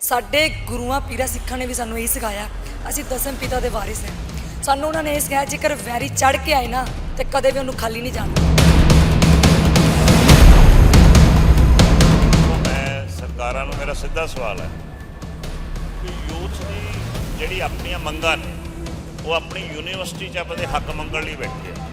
ਸਾਡੇ ਗੁਰੂਆਂ ਪੀਰਾਂ ਸਿੱਖਾਂ ਨੇ ਵੀ ਸਾਨੂੰ ਇਹ ਸਿਖਾਇਆ, ਅਸੀਂ ਦਸਮ ਪਿਤਾ ਦੇ ਵਾਰਿਸ ਹਾਂ ਸਾਨੂੰ ਉਹਨਾਂ ਨੇ ਇਹ ਸਿਖਾਇਆ, ਜੇਕਰ ਵੈਰੀ ਚੜ ਕੇ ਆਏ ਨਾ, ਤੇ ਕਦੇ ਵੀ ਉਹਨੂੰ ਖਾਲੀ ਨਹੀਂ ਜਾਣਾ। ਮੈਂ ਸਰਕਾਰਾਂ ਨੂੰ ਮੇਰਾ ਸਿੱਧਾ ਸਵਾਲ ਹੈ ਕਿ ਯੂਥ ਦੀ ਜਿਹੜੀ ਆਪਣੀਆਂ ਮੰਗਾਂ ਨੇ, ਉਹ ਆਪਣੀ ਯੂਨੀਵਰਸਿਟੀ 'ਚ ਆਪਣੇ ਹੱਕ ਮੰਗਣ ਲਈ ਬੈਠੇ ਆ।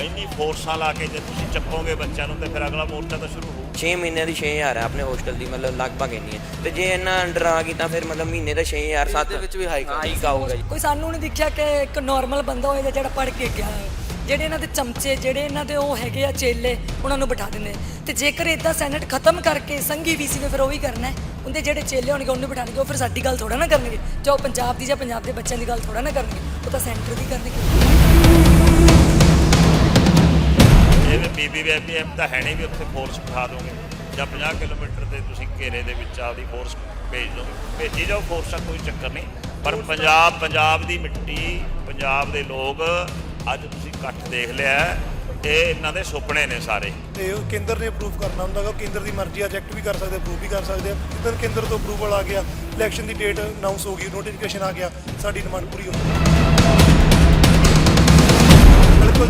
ਇੰਨੀ ਫੋਰਸਾਂ ਲਾ ਕੇ ਜੇ ਤੁਸੀਂ ਚੱਕੋਗੇ ਬੱਚਿਆਂ ਨੂੰ ਤੇ ਫਿਰ ਅਗਲਾ ਮੋਰਚਾ ਤਾਂ ਸ਼ੁਰੂ ਹੋਊ। 6 ਮਹੀਨੇ ਦੀ 6000 ਹੈ ਆਪਣੇ ਹੋਸਟਲ ਦੀ ਮਤਲਬ ਲਗਭਗ ਇੰਨੀ ਹੈ। ਤੇ ਜੇ ਇਹਨਾਂ ਅੰਡਰ ਆ ਗਈ ਤਾਂ ਫਿਰ ਮਤਲਬ ਮਹੀਨੇ ਦਾ 6000 7 ਦੇ ਵਿੱਚ ਵੀ ਹਾਈਕ ਹਾਈਕ ਆਊਗਾ ਜੀ। ਕੋਈ ਸਾਨੂੰ ਨਹੀਂ ਦਿਖਿਆ ਕਿ ਇੱਕ ਨਾਰਮਲ ਬੰਦਾ ਹੋਏਗਾ ਜਿਹੜਾ ਪੜ੍ਹ ਕੇ ਗਿਆ। ਜਿਹੜੇ ਇਹਨਾਂ ਦੇ ਚਮਚੇ ਜਿਹੜੇ ਇਹਨਾਂ ਦੇ ਉਹ ਹੈਗੇ ਆ ਚੇਲੇ ਉਹਨਾਂ ਨੂੰ ਬਿਠਾ ਦਿੰਦੇ ਤੇ ਜੇਕਰ ਇਦਾਂ ਸੈਨੇਟ ਖਤਮ ਕਰਕੇ ਸੰਘੀ ਵੀਸੀ ਨੇ ਫਿਰ ਉਹ ਵੀ ਕਰਨਾ ਹੈ। ਉਹਦੇ ਜਿਹੜੇ ਚੇਲੇ ਹੋਣਗੇ ਉਹਨੂੰ ਬਿਠਾਣਗੇ ਉਹ ਫਿਰ ਸਾਡੀ ਗੱਲ ਥੋੜਾ ਨਾ ਕਰਨਗੇ। ਜੋ ਪੰਜਾਬ ਦੀ ਜਾਂ ਪੰਜਾਬ ਦੇ ਬੱਚਿਆਂ ਦੀ ਗੱਲ ਥੋੜਾ ਨਾ ਕਰਨਗੇ। ਉਹ ਤਾਂ ਸੈਂਟਰ ਦੀ ਕਰਨਗੇ। ਇਹ ਵੀ ਬੀਬੀਐਮ ਤਾਂ ਹੈ ਨਹੀਂ ਵੀ ਉੱਥੇ ਫੋਰਸ ਬਿਠਾ ਦੋਗੇ। ਜਾਂ 50 ਕਿਲੋਮੀਟਰ ਦੇ ਤੁਸੀਂ ਘੇਰੇ ਦੇ ਵਿੱਚ ਆਪਦੀ ਫੋਰਸ ਭੇਜ ਦੋਗੇ। ਭੇਜੀ ਜਾਓ ਫੋਰਸ ਦਾ ਕੋਈ ਚੱਕਰ ਨਹੀਂ। ਪਰ ਪੰਜਾਬ ਪੰਜਾਬ ਦੀ ਮਿੱਟੀ ਪੰਜਾਬ ਦੇ ਲੋਕ ਅੱਜ ਤੁਸੀਂ ਇਕੱਠ ਦੇਖ ਲਿਆ ਹੈ, ਇਹ ਇਹਨਾਂ ਦੇ ਸੁਪਨੇ ਨੇ ਸਾਰੇ। ਤੇ ਉਹ ਕੇਂਦਰ ਨੇ ਅਪਰੂਵ ਕਰਨਾ ਹੁੰਦਾ ਗਾ। ਕੇਂਦਰ ਦੀ ਮਰਜ਼ੀ ਆ ਰਿਜੈਕਟ ਵੀ ਕਰ ਸਕਦੇ ਅਪਰੂਵ ਵੀ ਕਰ ਸਕਦੇ ਆ। ਜਿੱਦਣ ਕੇਂਦਰ ਤੋਂ ਅਪਰੂਵਲ ਆ ਗਿਆ? ਇਲੈਕਸ਼ਨ ਦੀ ਡੇਟ ਅਨਾਉਂਸ ਹੋ ਗਈ ਨੋਟੀਫਿਕੇਸ਼ਨ ਆ ਗਿਆ। ਸਾਡੀ ਡਿਮਾਂਡ ਪੂਰੀ ਹੋ ਗਈ।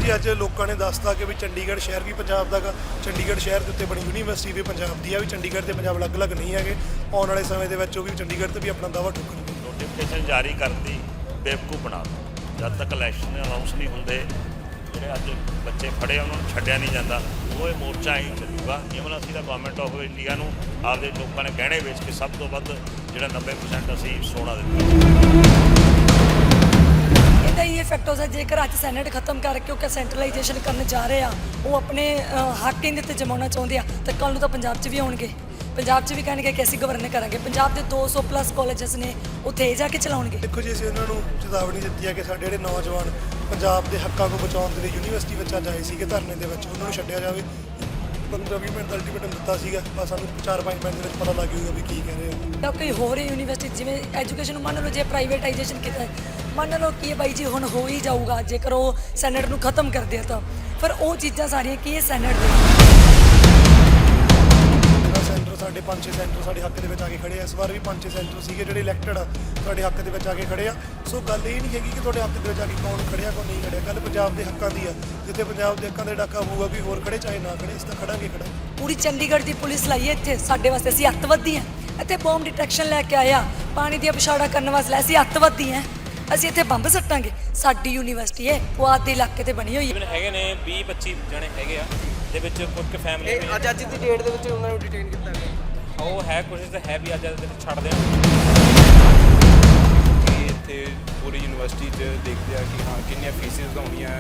ਜੀ ਅੱਜ ਲੋਕਾਂ ਨੇ ਦੱਸਤਾ ਕਿ ਵੀ ਚੰਡੀਗੜ੍ਹ ਸ਼ਹਿਰ ਵੀ ਪੰਜਾਬ ਦਾ ਗਾ। ਚੰਡੀਗੜ੍ਹ ਸ਼ਹਿਰ ਦੇ ਉੱਤੇ ਬਣੀ ਯੂਨੀਵਰਸਿਟੀ ਵੀ ਪੰਜਾਬ ਦੀ ਆ, ਵੀ ਚੰਡੀਗੜ੍ਹ ਤੇ ਪੰਜਾਬ ਅਲੱਗ-ਅਲੱਗ ਨਹੀਂ ਹੈਗੇ। ਆਉਣ ਵਾਲੇ ਸਮੇਂ ਦੇ ਵਿੱਚ ਉਹ ਵੀ ਚੰਡੀਗੜ੍ਹ ਤੇ ਵੀ ਆਪਣਾ ਦਾਅਵਾ ਠੋਕਣਗੇ ਨੋਟੀਫਿਕੇਸ਼ਨ ਜਾਰੀ ਕਰਨ ਦੀ ਬੇਵਕੂਫ ਬਣਾ ਜਦ ਤੱਕ ਇਲੈਕਸ਼ਨ ਅਨਾਉਂਸ ਨਹੀਂ ਹੁੰਦੇ, ਜਿਹੜੇ ਅੱਜ ਬੱਚੇ ਫੜੇ ਉਹਨਾਂ ਨੂੰ ਛੱਡਿਆ ਨਹੀਂ ਜਾਂਦਾ। ਉਹ ਇਹ ਮੋਰਚਾ ਹੀ ਚੱਲੂਗਾ। ਜਿਵੇਂ ਅਸੀਂ ਤਾਂ ਗਵਰਨਮੈਂਟ ਆਫ ਇੰਡੀਆ ਨੂੰ ਆਪਦੇ ਲੋਕਾਂ ਨੇ ਗਹਿਣੇ ਵੇਚ ਕੇ ਸਭ ਤੋਂ ਵੱਧ ਜਿਹੜਾ 90% ਅਸੀਂ ਸੋਨਾ ਦਿੱਤਾ। ਇਹਦਾ ਹੀ ਇਫੈਕਟ ਹੋ ਸਕਦਾ ਜੇਕਰ ਅੱਜ ਸੈਨੇਟ ਖਤਮ ਕਰਕੇ ਉਹ ਸੈਂਟਰਲਾਈਜੇਸ਼ਨ ਕਰਨ ਜਾ ਰਹੇ ਆ ਉਹ ਆਪਣੇ ਹੱਕ ਇਹਦੇ ਤੇ ਜਮਾਉਣਾ ਚਾਹੁੰਦੇ ਆ ਤਾਂ ਕੱਲ ਨੂੰ ਤਾਂ ਪੰਜਾਬ 'ਚ ਵੀ ਆਉਣਗੇ। ਪੰਜਾਬ 'ਚ ਵੀ ਕਹਿਣਗੇ ਕਿ ਅਸੀਂ ਗਵਰਨ ਕਰਾਂਗੇ। ਪੰਜਾਬ ਦੇ 200 ਪਲੱਸ ਕਾਲਜਸ ਨੇ ਉੱਥੇ ਜਾ ਕੇ ਚਲਾਉਣਗੇ। ਦੇਖੋ ਜੀ ਅਸੀਂ ਉਹਨਾਂ ਨੂੰ ਚੇਤਾਵਨੀ ਦਿੱਤੀ ਹੈ ਕਿ ਸਾਡੇ ਜਿਹੜੇ ਨੌਜਵਾਨ ਪੰਜਾਬ ਦੇ ਹੱਕਾਂ ਨੂੰ ਬਚਾਉਣ ਦੇ ਲਈ ਯੂਨੀਵਰਸਿਟੀ ਵਿੱਚ ਅੱਜ ਆਏ ਸੀਗੇ ਧਰਨੇ ਦੇ ਵਿੱਚ ਉਹਨਾਂ ਨੂੰ ਛੱਡਿਆ ਜਾਵੇ। 15-20 ਮਿੰਟ ਦਾ ਅਲਟੀਮੇਟਮ ਦਿੱਤਾ ਸੀਗਾ ਬਸ ਸਾਨੂੰ 4-5 ਮਿੰਟ ਦੇ ਵਿੱਚ ਪਤਾ ਲੱਗ ਜਾਊਗਾ ਵੀ ਕੀ ਕਹਿ ਰਹੇ ਆ। ਜਾਂ ਕੋਈ ਹੋਰ ਯੂਨੀਵਰਸਿਟੀ ਜਿਵੇਂ ਐਜੂਕੇਸ਼ਨ ਨੂੰ ਮੰਨ ਲਓ ਜੇ ਪ੍ਰਾਈਵੇਟਾਈਜੇਸ਼ਨ ਕੀਤਾ ਹੈ, ਮੰਨ ਲਓ ਕਿ ਬਾਈ ਜੀ ਹੁਣ ਹੋ ਹੀ ਜਾਊਗਾ ਜੇਕਰ ਉਹ ਸੈਨੇਟ ਨੂੰ ਖਤਮ ਕਰਦੇ ਆ ਤਾਂ। ਫਿਰ ਉਹ ਚੀਜ਼ਾਂ ਸਾਰੀਆਂ ਕੀ ਇਹ ਸੈਨੇਟ ਦੇ ਸੈਂਟਰ ਸਾਡੇ ਪੰਜ ਛੇ ਸੈਂਟਰ ਸਾਡੇ ਹੱਕ ਦੇ ਵਿੱਚ ਆ ਕੇ ਖੜੇ ਆ। ਇਸ ਵਾਰ ਵੀ ਪੰਜ ਛੇ ਸੈਂਟਰ ਸੀਗੇ ਜਿਹੜੇ ਇਲੈਕਟਡ ਆ ਤੁਹਾਡੇ ਹੱਕ ਦੇ ਵਿੱਚ ਆ ਕੇ ਖੜੇ ਆ। ਸੋ ਗੱਲ ਇਹ ਨਹੀਂ ਹੈਗੀ ਕਿ ਤੁਹਾਡੇ ਹੱਕ ਦੇ ਵਿੱਚ ਆ ਕੇ ਕੌਣ ਖੜਿਆ ਕੌਣ ਨਹੀਂ ਖੜਿਆ। ਗੱਲ ਪੰਜਾਬ ਦੇ ਹੱਕਾਂ ਦੀ ਆ। ਜਿੱਥੇ ਪੰਜਾਬ ਦੇ ਹੱਕਾਂ ਦੇ ਡਾਕਾ ਹੋਊਗਾ ਕੋਈ ਹੋਰ ਖੜੇ ਚਾਹੇ ਨਾ ਖੜੇ ਇਸ ਤਾਂ ਖੜਾਂਗੇ ਖੜਾ ਪੂਰੀ ਚੰਡੀਗੜ੍ਹ ਦੀ ਪੁਲਿਸ ਲਾਈ ਹੈ ਇੱਥੇ। ਸਾਡੇ ਵਾਸਤੇ ਅਸੀਂ ਅੱਤਵਾਦੀ ਹਾਂ। ਇੱਥੇ ਬੰਬ ਡਿਟੈਕਸ਼ਨ ਲੈ ਕੇ ਆਇਆ ਪਾਣੀ ਦੀਆਂ ਪਿਛਾੜਾ ਕਰਨ ਵਾਸਤੇ ਅਸੀਂ ਅੱਤਵਾਦੀ ਹਾਂ। ਅਸੀਂ ਇੱਥੇ ਬੰਬ ਸੱਟਾਂਗੇ। ਸਾਡੀ ਯੂਨੀਵਰਸਿਟੀ ਹੈ ਉਹ ਆਦੇ ਇਲਾਕੇ ਤੇ ਬਣੀ ਹੋਈ ਹੈ। ਹੈਗੇ ਨੇ 20 25 ਜਣੇ ਹੈਗੇ ਆ ਦੇ ਵਿੱਚ ਕੁਝ ਫੈਮਿਲੀ ਵੀ ਅੱਜ ਅੱਜ ਦੀ ਡੇਟ ਦੇ ਵਿੱਚ ਉਹਨਾਂ ਨੂੰ ਡਿਟੇਨ ਕੀਤਾ ਗਿਆ। ਉਹ ਹੈ ਕੋਸ਼ਿਸ਼ ਤਾਂ ਹੈ ਵੀ ਅੱਜ ਦੇ ਵਿੱਚ ਛੱਡ ਦੇਣ। ਕਿ ਇੱਥੇ ਪੂਰੀ ਯੂਨੀਵਰਸਿਟੀ 'ਚ ਦੇਖਦੇ ਆ ਕਿ ਹਾਂ ਕਿੰਨੀਆਂ ਫੀਸਿਸ ਹੋਣੀਆਂ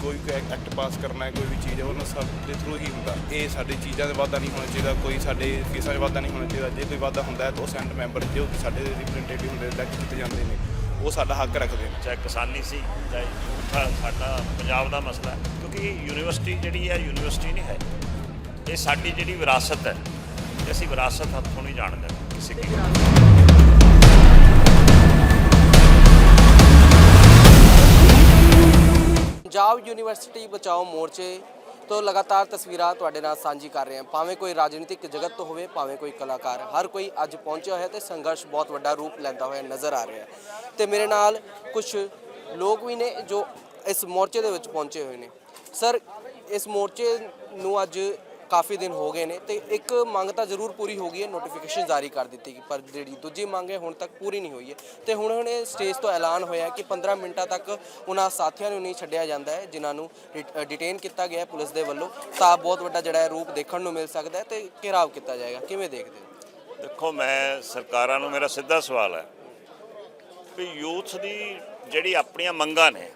ਕੋਈ ਕੋਈ ਐਕਟ ਪਾਸ ਕਰਨਾ ਹੈ ਕੋਈ ਵੀ ਚੀਜ਼ ਹੈ ਉਹਨਾਂ ਸਭ ਦੇ ਥਰੂ ਹੀ ਹੁੰਦਾ। ਇਹ ਸਾਡੀ ਚੀਜ਼ਾਂ ਦੇ ਵਾਧਾ ਨਹੀਂ ਹੋਣਾ ਚਾਹੀਦਾ ਕੋਈ ਸਾਡੇ ਫੀਸਾਂ 'ਚ ਵਾਧਾ ਨਹੀਂ ਹੋਣਾ ਚਾਹੀਦਾ। ਜੇ ਕੋਈ ਵਾਧਾ ਹੁੰਦਾ ਹੈ ਤਾਂ ਉਹ ਸੈਂਟ ਮੈਂਬਰ ਜੋ ਸਾਡੇ ਰਿਪਰੈਜ਼ੈਂਟੇਟਿਵ ਹੁੰਦੇ ਇਲੈਕਟ ਕੀਤੇ ਜਾਂਦੇ ਨੇ। ਉਹ ਸਾਡਾ ਹੱਕ ਰੱਖਦੇ ਨੇ। ਚਾਹੇ ਕਿਸਾਨੀ ਸੀ ਚਾਹੇ ਝੂਠਾ ਸਾਡਾ ਪੰਜਾਬ ਦਾ ਮਸਲਾ ਹੈ। ਕਿਉਂਕਿ ਯੂਨੀਵਰਸਿਟੀ ਜਿਹੜੀ ਹੈ ਯੂਨੀਵਰਸਿਟੀ ਨਹੀਂ ਹੈ। ਇਹ ਸਾਡੀ ਜਿਹੜੀ ਵਿਰਾਸਤ ਹੈ ਤੇ ਅਸੀਂ ਵਿਰਾਸਤ ਹੱਥੋਂ ਨਹੀਂ ਜਾਣ ਦੇਣਾ ਕਿਸੇ ਕੀ ਪੰਜਾਬ ਯੂਨੀਵਰਸਿਟੀ ਬਚਾਓ ਮੋਰਚੇ ਤੋਂ ਲਗਾਤਾਰ ਤਸਵੀਰਾਂ ਤੁਹਾਡੇ ਨਾਲ ਸਾਂਝੀ ਕਰ ਰਹੇ ਹਾਂ। ਭਾਵੇਂ ਕੋਈ ਰਾਜਨੀਤਿਕ ਜਗਤ ਤੋਂ ਹੋਵੇ, ਭਾਵੇਂ ਕੋਈ ਕਲਾਕਾਰ। ਹਰ ਕੋਈ ਅੱਜ ਪਹੁੰਚਿਆ ਹੋਇਆ ਤੇ ਸੰਘਰਸ਼ ਬਹੁਤ ਵੱਡਾ ਰੂਪ ਲੈਂਦਾ ਹੋਇਆ ਨਜ਼ਰ ਆ ਰਿਹਾ ਹੈ। ਤੇ ਮੇਰੇ ਨਾਲ ਕੁਝ ਲੋਕ ਵੀ ਨੇ ਜੋ ਇਸ ਮੋਰਚੇ ਦੇ ਵਿੱਚ ਪਹੁੰਚੇ ਹੋਏ ਨੇ। ਸਰ, ਇਸ ਮੋਰਚੇ ਨੂੰ ਅੱਜ ਕਾਫੀ ਦਿਨ ਹੋ ਗਏ ਨੇ ਤੇ ਇੱਕ ਮੰਗ ਤਾਂ ਜ਼ਰੂਰ ਪੂਰੀ ਹੋ ਗਈ ਹੈ ਨੋਟੀਫਿਕੇਸ਼ਨ ਜਾਰੀ ਕਰ ਦਿੱਤੀ ਗਈ, ਪਰ ਜਿਹੜੀ ਦੂਜੀ ਮੰਗ ਹੈ ਹੁਣ ਤੱਕ ਪੂਰੀ ਨਹੀਂ ਹੋਈ ਹੈ। ਤੇ ਹੁਣ ਹੁਣ ਇਹ ਸਟੇਜ ਤੋਂ ਐਲਾਨ ਹੋਇਆ ਕਿ 15 ਮਿੰਟਾਂ ਤੱਕ ਉਹਨਾਂ ਸਾਥੀਆਂ ਨੂੰ ਨਹੀਂ ਛੱਡਿਆ ਜਾਂਦਾ ਹੈ, ਜਿਨ੍ਹਾਂ ਨੂੰ ਡਿਟੇਨ ਕੀਤਾ ਗਿਆ ਹੈ ਪੁਲਿਸ ਦੇ ਵੱਲੋਂ, ਤਾਂ ਬਹੁਤ ਵੱਡਾ ਜਿਹੜਾ ਰੂਪ ਦੇਖਣ ਨੂੰ ਮਿਲ ਸਕਦਾ ਹੈ ਤੇ ਘਿਰਾਵ ਕੀਤਾ ਜਾਏਗਾ। ਕਿਵੇਂ ਦੇਖਦੇ ਹੋ? ਦੇਖੋ, ਮੈਂ ਸਰਕਾਰਾਂ ਨੂੰ ਮੇਰਾ ਸਿੱਧਾ ਸਵਾਲ ਹੈ ਵੀ ਯੂਥ ਦੀ ਜਿਹੜੀ ਆਪਣੀਆਂ ਮੰਗਾਂ ਨੇ,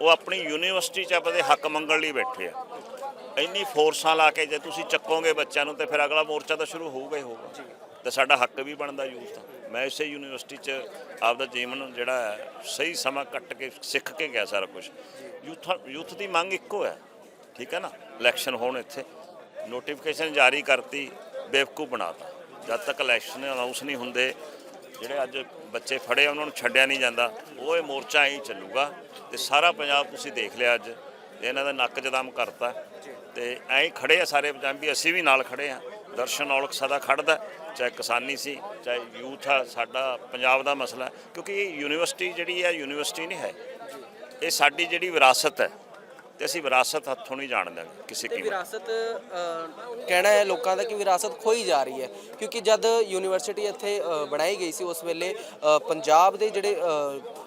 ਉਹ ਆਪਣੀ ਯੂਨੀਵਰਸਿਟੀ 'ਚ ਆਪਣੇ ਹੱਕ ਮੰਗਣ ਲਈ ਬੈਠੇ ਆ। ਇੰਨੀ ਫੋਰਸਾਂ ਲਾ ਕੇ ਜੇ ਤੁਸੀਂ ਚੱਕੋਗੇ ਬੱਚਿਆਂ ਨੂੰ ਤੇ ਫਿਰ ਅਗਲਾ ਮੋਰਚਾ ਤਾਂ ਸ਼ੁਰੂ ਹੋਊਗਾ ਹੀ ਹੋਊਗਾ। ਤੇ ਸਾਡਾ ਹੱਕ ਵੀ ਬਣਦਾ ਯੂਥ ਦਾ। ਮੈਂ ਇਸੇ ਯੂਨੀਵਰਸਿਟੀ 'ਚ ਆਪਦਾ ਜੀਵਨ ਜਿਹੜਾ ਹੈ, ਸਹੀ ਸਮਾਂ ਕੱਟ ਕੇ, ਸਿੱਖ ਕੇ ਗਿਆ ਸਾਰਾ ਕੁਝ ਯੂਥ ਯੂਥ ਦੀ ਮੰਗ ਇੱਕੋ ਹੈ, ਠੀਕ ਹੈ ਨਾ? ਇਲੈਕਸ਼ਨ ਹੋਣ ਇੱਥੇ। ਨੋਟੀਫਿਕੇਸ਼ਨ ਜਾਰੀ ਕਰਤੀ, ਬੇਵਕੂਫ ਬਣਾਤਾ। ਜਦ ਤੱਕ ਇਲੈਕਸ਼ਨ ਅਨਾਉਂਸ ਨਹੀਂ ਹੁੰਦੇ, ਜਿਹੜੇ ਅੱਜ ਬੱਚੇ ਫੜੇ ਉਹਨਾਂ ਨੂੰ ਛੱਡਿਆ ਨਹੀਂ ਜਾਂਦਾ, ਉਹ ਇਹ ਮੋਰਚਾ ਹੀ ਚੱਲੂਗਾ। ਤੇ ਸਾਰਾ ਪੰਜਾਬ ਤੁਸੀਂ ਦੇਖ ਲਿਆ ਅੱਜ, ਤੇ ਇਹਨਾਂ ਦਾ ਨੱਕ ਜਦਮ ਕਰਤਾ। ਤੇ ਐਂ ਖੜੇ ਆ ਸਾਰੇ ਪੰਜਾਬੀ ਅਸੀਂ ਵੀ ਨਾਲ ਖੜੇ ਆ। ਦਰਸ਼ਨ ਔਲਖ ਸਦਾ ਖੜਦਾ ਚਾਹੇ ਕਿਸਾਨੀ ਸੀ ਚਾਹੇ ਯੂਥ ਆ ਸਾਡਾ ਪੰਜਾਬ ਦਾ ਮਸਲਾ। ਕਿਉਂਕਿ ਇਹ ਯੂਨੀਵਰਸਿਟੀ ਜਿਹੜੀ ਹੈ ਯੂਨੀਵਰਸਿਟੀ ਨਹੀਂ ਹੈ। ਇਹ ਸਾਡੀ ਜਿਹੜੀ ਵਿਰਾਸਤ ਹੈ ਤੇ ਅਸੀਂ ਵਿਰਾਸਤ ਹੱਥੋਂ ਨਹੀਂ ਜਾਣ ਦਾਂਗੇ ਕਿਸੇ ਤੇ ਕੀਮਤ ਵਿਰਾਸਤ ਅ, ਕਹਿਣਾ ਹੈ ਲੋਕਾਂ ਦਾ ਕਿ ਵਿਰਾਸਤ ਖੋਈ ਜਾ ਰਹੀ ਹੈ। ਕਿਉਂਕਿ ਜਦ ਯੂਨੀਵਰਸਿਟੀ ਇੱਥੇ ਅ, ਬਣਾਈ ਗਈ ਸੀ ਉਸ ਵੇਲੇ ਅ, ਪੰਜਾਬ ਦੇ ਜਿਹੜੇ ਅ,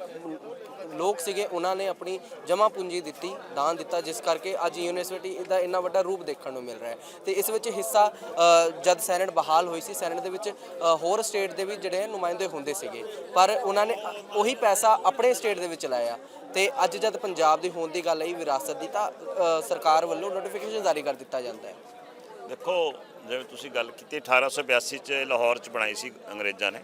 ਲੋਕ ਸੀਗੇ, ਉਹਨਾਂ ਨੇ ਆਪਣੀ ਜਮ੍ਹਾਂ ਪੂੰਜੀ ਦਿੱਤੀ, ਦਾਨ ਦਿੱਤਾ, ਜਿਸ ਕਰਕੇ ਅੱਜ ਯੂਨੀਵਰਸਿਟੀ ਦਾ ਇੰਨਾ ਵੱਡਾ ਰੂਪ ਦੇਖਣ ਨੂੰ ਮਿਲ ਰਿਹਾ ਹੈ। ਤੇ ਇਸ ਵਿੱਚ ਹਿੱਸਾ ਜਦ ਸੈਨੇਟ ਬਹਾਲ ਹੋਈ ਸੀ, ਸੈਨੇਟ ਦੇ ਵਿੱਚ ਹੋਰ ਸਟੇਟ ਦੇ ਵੀ ਜਿਹੜੇ ਨੁਮਾਇੰਦੇ ਹੁੰਦੇ ਸੀਗੇ। ਪਰ ਉਹਨਾਂ ਨੇ ਉਹੀ ਪੈਸਾ ਆਪਣੇ ਸਟੇਟ ਦੇ ਵਿੱਚ ਲਾਇਆ। ਤੇ ਅੱਜ ਜਦ ਪੰਜਾਬ ਦੀ ਹੋਣ ਦੀ ਗੱਲ ਆਈ, ਵਿਰਾਸਤ ਦੀ, ਤਾਂ ਸਰਕਾਰ ਵੱਲੋਂ ਨੋਟੀਫਿਕੇਸ਼ਨ ਜਾਰੀ ਕਰ ਦਿੱਤਾ ਜਾਂਦਾ ਹੈ। ਦੇਖੋ, ਜਿਵੇਂ ਤੁਸੀਂ ਗੱਲ ਕੀਤੀ 1882 ਚ ਲਾਹੌਰ ਚ ਬਣਾਈ ਸੀ ਅੰਗਰੇਜ਼ਾਂ ਨੇ।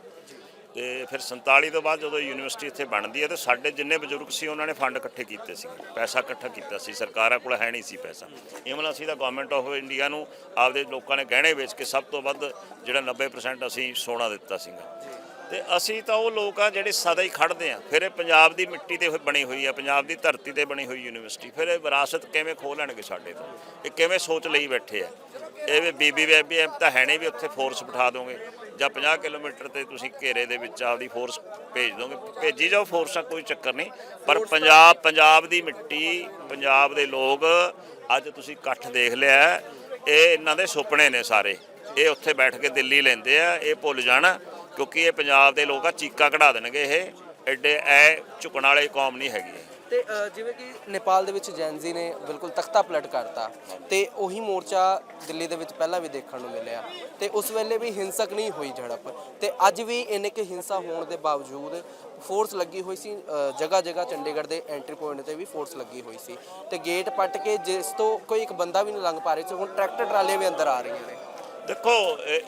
ਤੇ ਫਿਰ 47 ਤੋਂ ਬਾਅਦ ਜਦੋਂ ਯੂਨੀਵਰਸਿਟੀ ਇੱਥੇ ਬਣਦੀ ਹੈ ਤੇ ਸਾਡੇ ਜਿੰਨੇ ਬਜ਼ੁਰਗ ਸੀ ਉਹਨਾਂ ਨੇ ਫੰਡ ਇਕੱਠੇ ਕੀਤੇ ਸੀ ਪੈਸਾ ਇਕੱਠਾ ਕੀਤਾ ਸੀ, ਸਰਕਾਰਾਂ ਕੋਲ ਹੈ ਨਹੀਂ ਸੀ ਪੈਸਾ। ਇਮਨ ਅਸੀਂ ਤਾਂ ਗਵਰਨਮੈਂਟ ਆਫ ਇੰਡੀਆ ਨੂੰ ਆਪਦੇ ਲੋਕਾਂ ਨੇ ਗਹਿਣੇ ਵੇਚ ਕੇ ਸਭ ਤੋਂ ਵੱਧ ਜਿਹੜਾ 90% ਅਸੀਂ ਸੋਨਾ ਦਿੱਤਾ ਸੀਗਾ। ਤੇ ਅਸੀਂ ਤਾਂ ਉਹ ਲੋਕ ਆ ਜਿਹੜੇ ਸਦਾ ਹੀ ਖੜਦੇ ਆ। ਫਿਰ ਇਹ ਪੰਜਾਬ ਦੀ ਮਿੱਟੀ ਤੇ ਬਣੀ ਹੋਈ ਆ ਪੰਜਾਬ ਦੀ ਧਰਤੀ ਤੇ ਬਣੀ ਹੋਈ ਯੂਨੀਵਰਸਿਟੀ। ਫਿਰ ਇਹ ਵਿਰਾਸਤ ਕਿਵੇਂ ਖੋਹ ਲੈਣਗੇ ਸਾਡੇ ਤੋਂ? ਇਹ ਕਿਵੇਂ ਸੋਚ ਲਈ ਬੈਠੇ ਆ? ਇਹ ਵੀ ਬੀਬੀ ਬੀਬੀ ਤਾਂ ਹੈ ਨਹੀਂ ਵੀ ਉੱਥੇ ਫੋਰਸ ਬਿਠਾ ਦੋਗੇ। ਜਾਂ 50 ਕਿਲੋਮੀਟਰ ਤੇ ਤੁਸੀਂ ਘੇਰੇ ਦੇ ਵਿੱਚ ਆਪਦੀ ਫੋਰਸ ਭੇਜ ਦੋਗੇ। ਭੇਜੀ ਜਾਓ ਫੋਰਸਾਂ ਕੋਈ ਚੱਕਰ ਨਹੀਂ। ਪਰ ਪੰਜਾਬ ਪੰਜਾਬ ਦੀ ਮਿੱਟੀ ਪੰਜਾਬ ਦੇ ਲੋਕ ਅੱਜ ਤੁਸੀਂ ਇਕੱਠ ਦੇਖ ਲਿਆ ਇਹ ਇਹਨਾਂ ਦੇ ਸੁਪਨੇ ਨੇ ਸਾਰੇ। ਇਹ ਉੱਥੇ ਬੈਠ ਕੇ ਦਿੱਲੀ ਲੈਂਦੇ ਆ ਇਹ ਭੁੱਲ ਜਾਣਾ। ਕਿਉਂਕਿ ਇਹ ਪੰਜਾਬ ਦੇ ਲੋਕ ਆ ਚੀਕਾਂ ਕਢਾ ਦੇਣਗੇ ਇਹ। ਐਡੇ ਐ ਝੁਕਣ ਵਾਲੇ ਕੌਮ ਨਹੀਂ ਹੈਗੀ ਇਹ। ਤੇ ਅ, ਜਿਵੇਂ ਕਿ ਨੇਪਾਲ ਦੇ ਵਿੱਚ ਜੈਨਜ਼ੀ ਨੇ ਬਿਲਕੁਲ ਤਖਤਾ ਪਲਟ ਕਰਤਾ। ਤੇ ਉਹੀ ਮੋਰਚਾ ਦਿੱਲੀ ਦੇ ਵਿੱਚ ਪਹਿਲਾਂ ਵੀ ਦੇਖਣ ਨੂੰ ਮਿਲਿਆ। ਤੇ ਉਸ ਵੇਲੇ ਵੀ ਹਿੰਸਕ ਨਹੀਂ ਹੋਈ ਝੜਪ। ਤੇ ਅੱਜ ਵੀ ਇੰਨੇ ਕਿ ਹਿੰਸਾ ਹੋਣ ਦੇ ਬਾਵਜੂਦ ਫੋਰਸ ਲੱਗੀ ਹੋਈ ਸੀ ਜਗ੍ਹਾ ਜਗ੍ਹਾ ਚੰਡੀਗੜ੍ਹ ਦੇ ਐਂਟਰੀ ਪੁਆਇੰਟ ਤੇ ਵੀ ਫੋਰਸ ਲੱਗੀ ਹੋਈ ਸੀ। ਤੇ ਗੇਟ ਪੱਟ ਕੇ ਜਿਸ ਤੋਂ ਕੋਈ ਇੱਕ ਬੰਦਾ ਵੀ ਨਹੀਂ ਲੰਘ ਪਾ ਰਿਹਾ ਸੀ ਹੁਣ ਟਰੈਕਟਰ ਟਰਾਲੀਆਂ ਵੀ ਅੰਦਰ ਆ ਰਹੀਆਂ ਨੇ। ਦੇਖੋ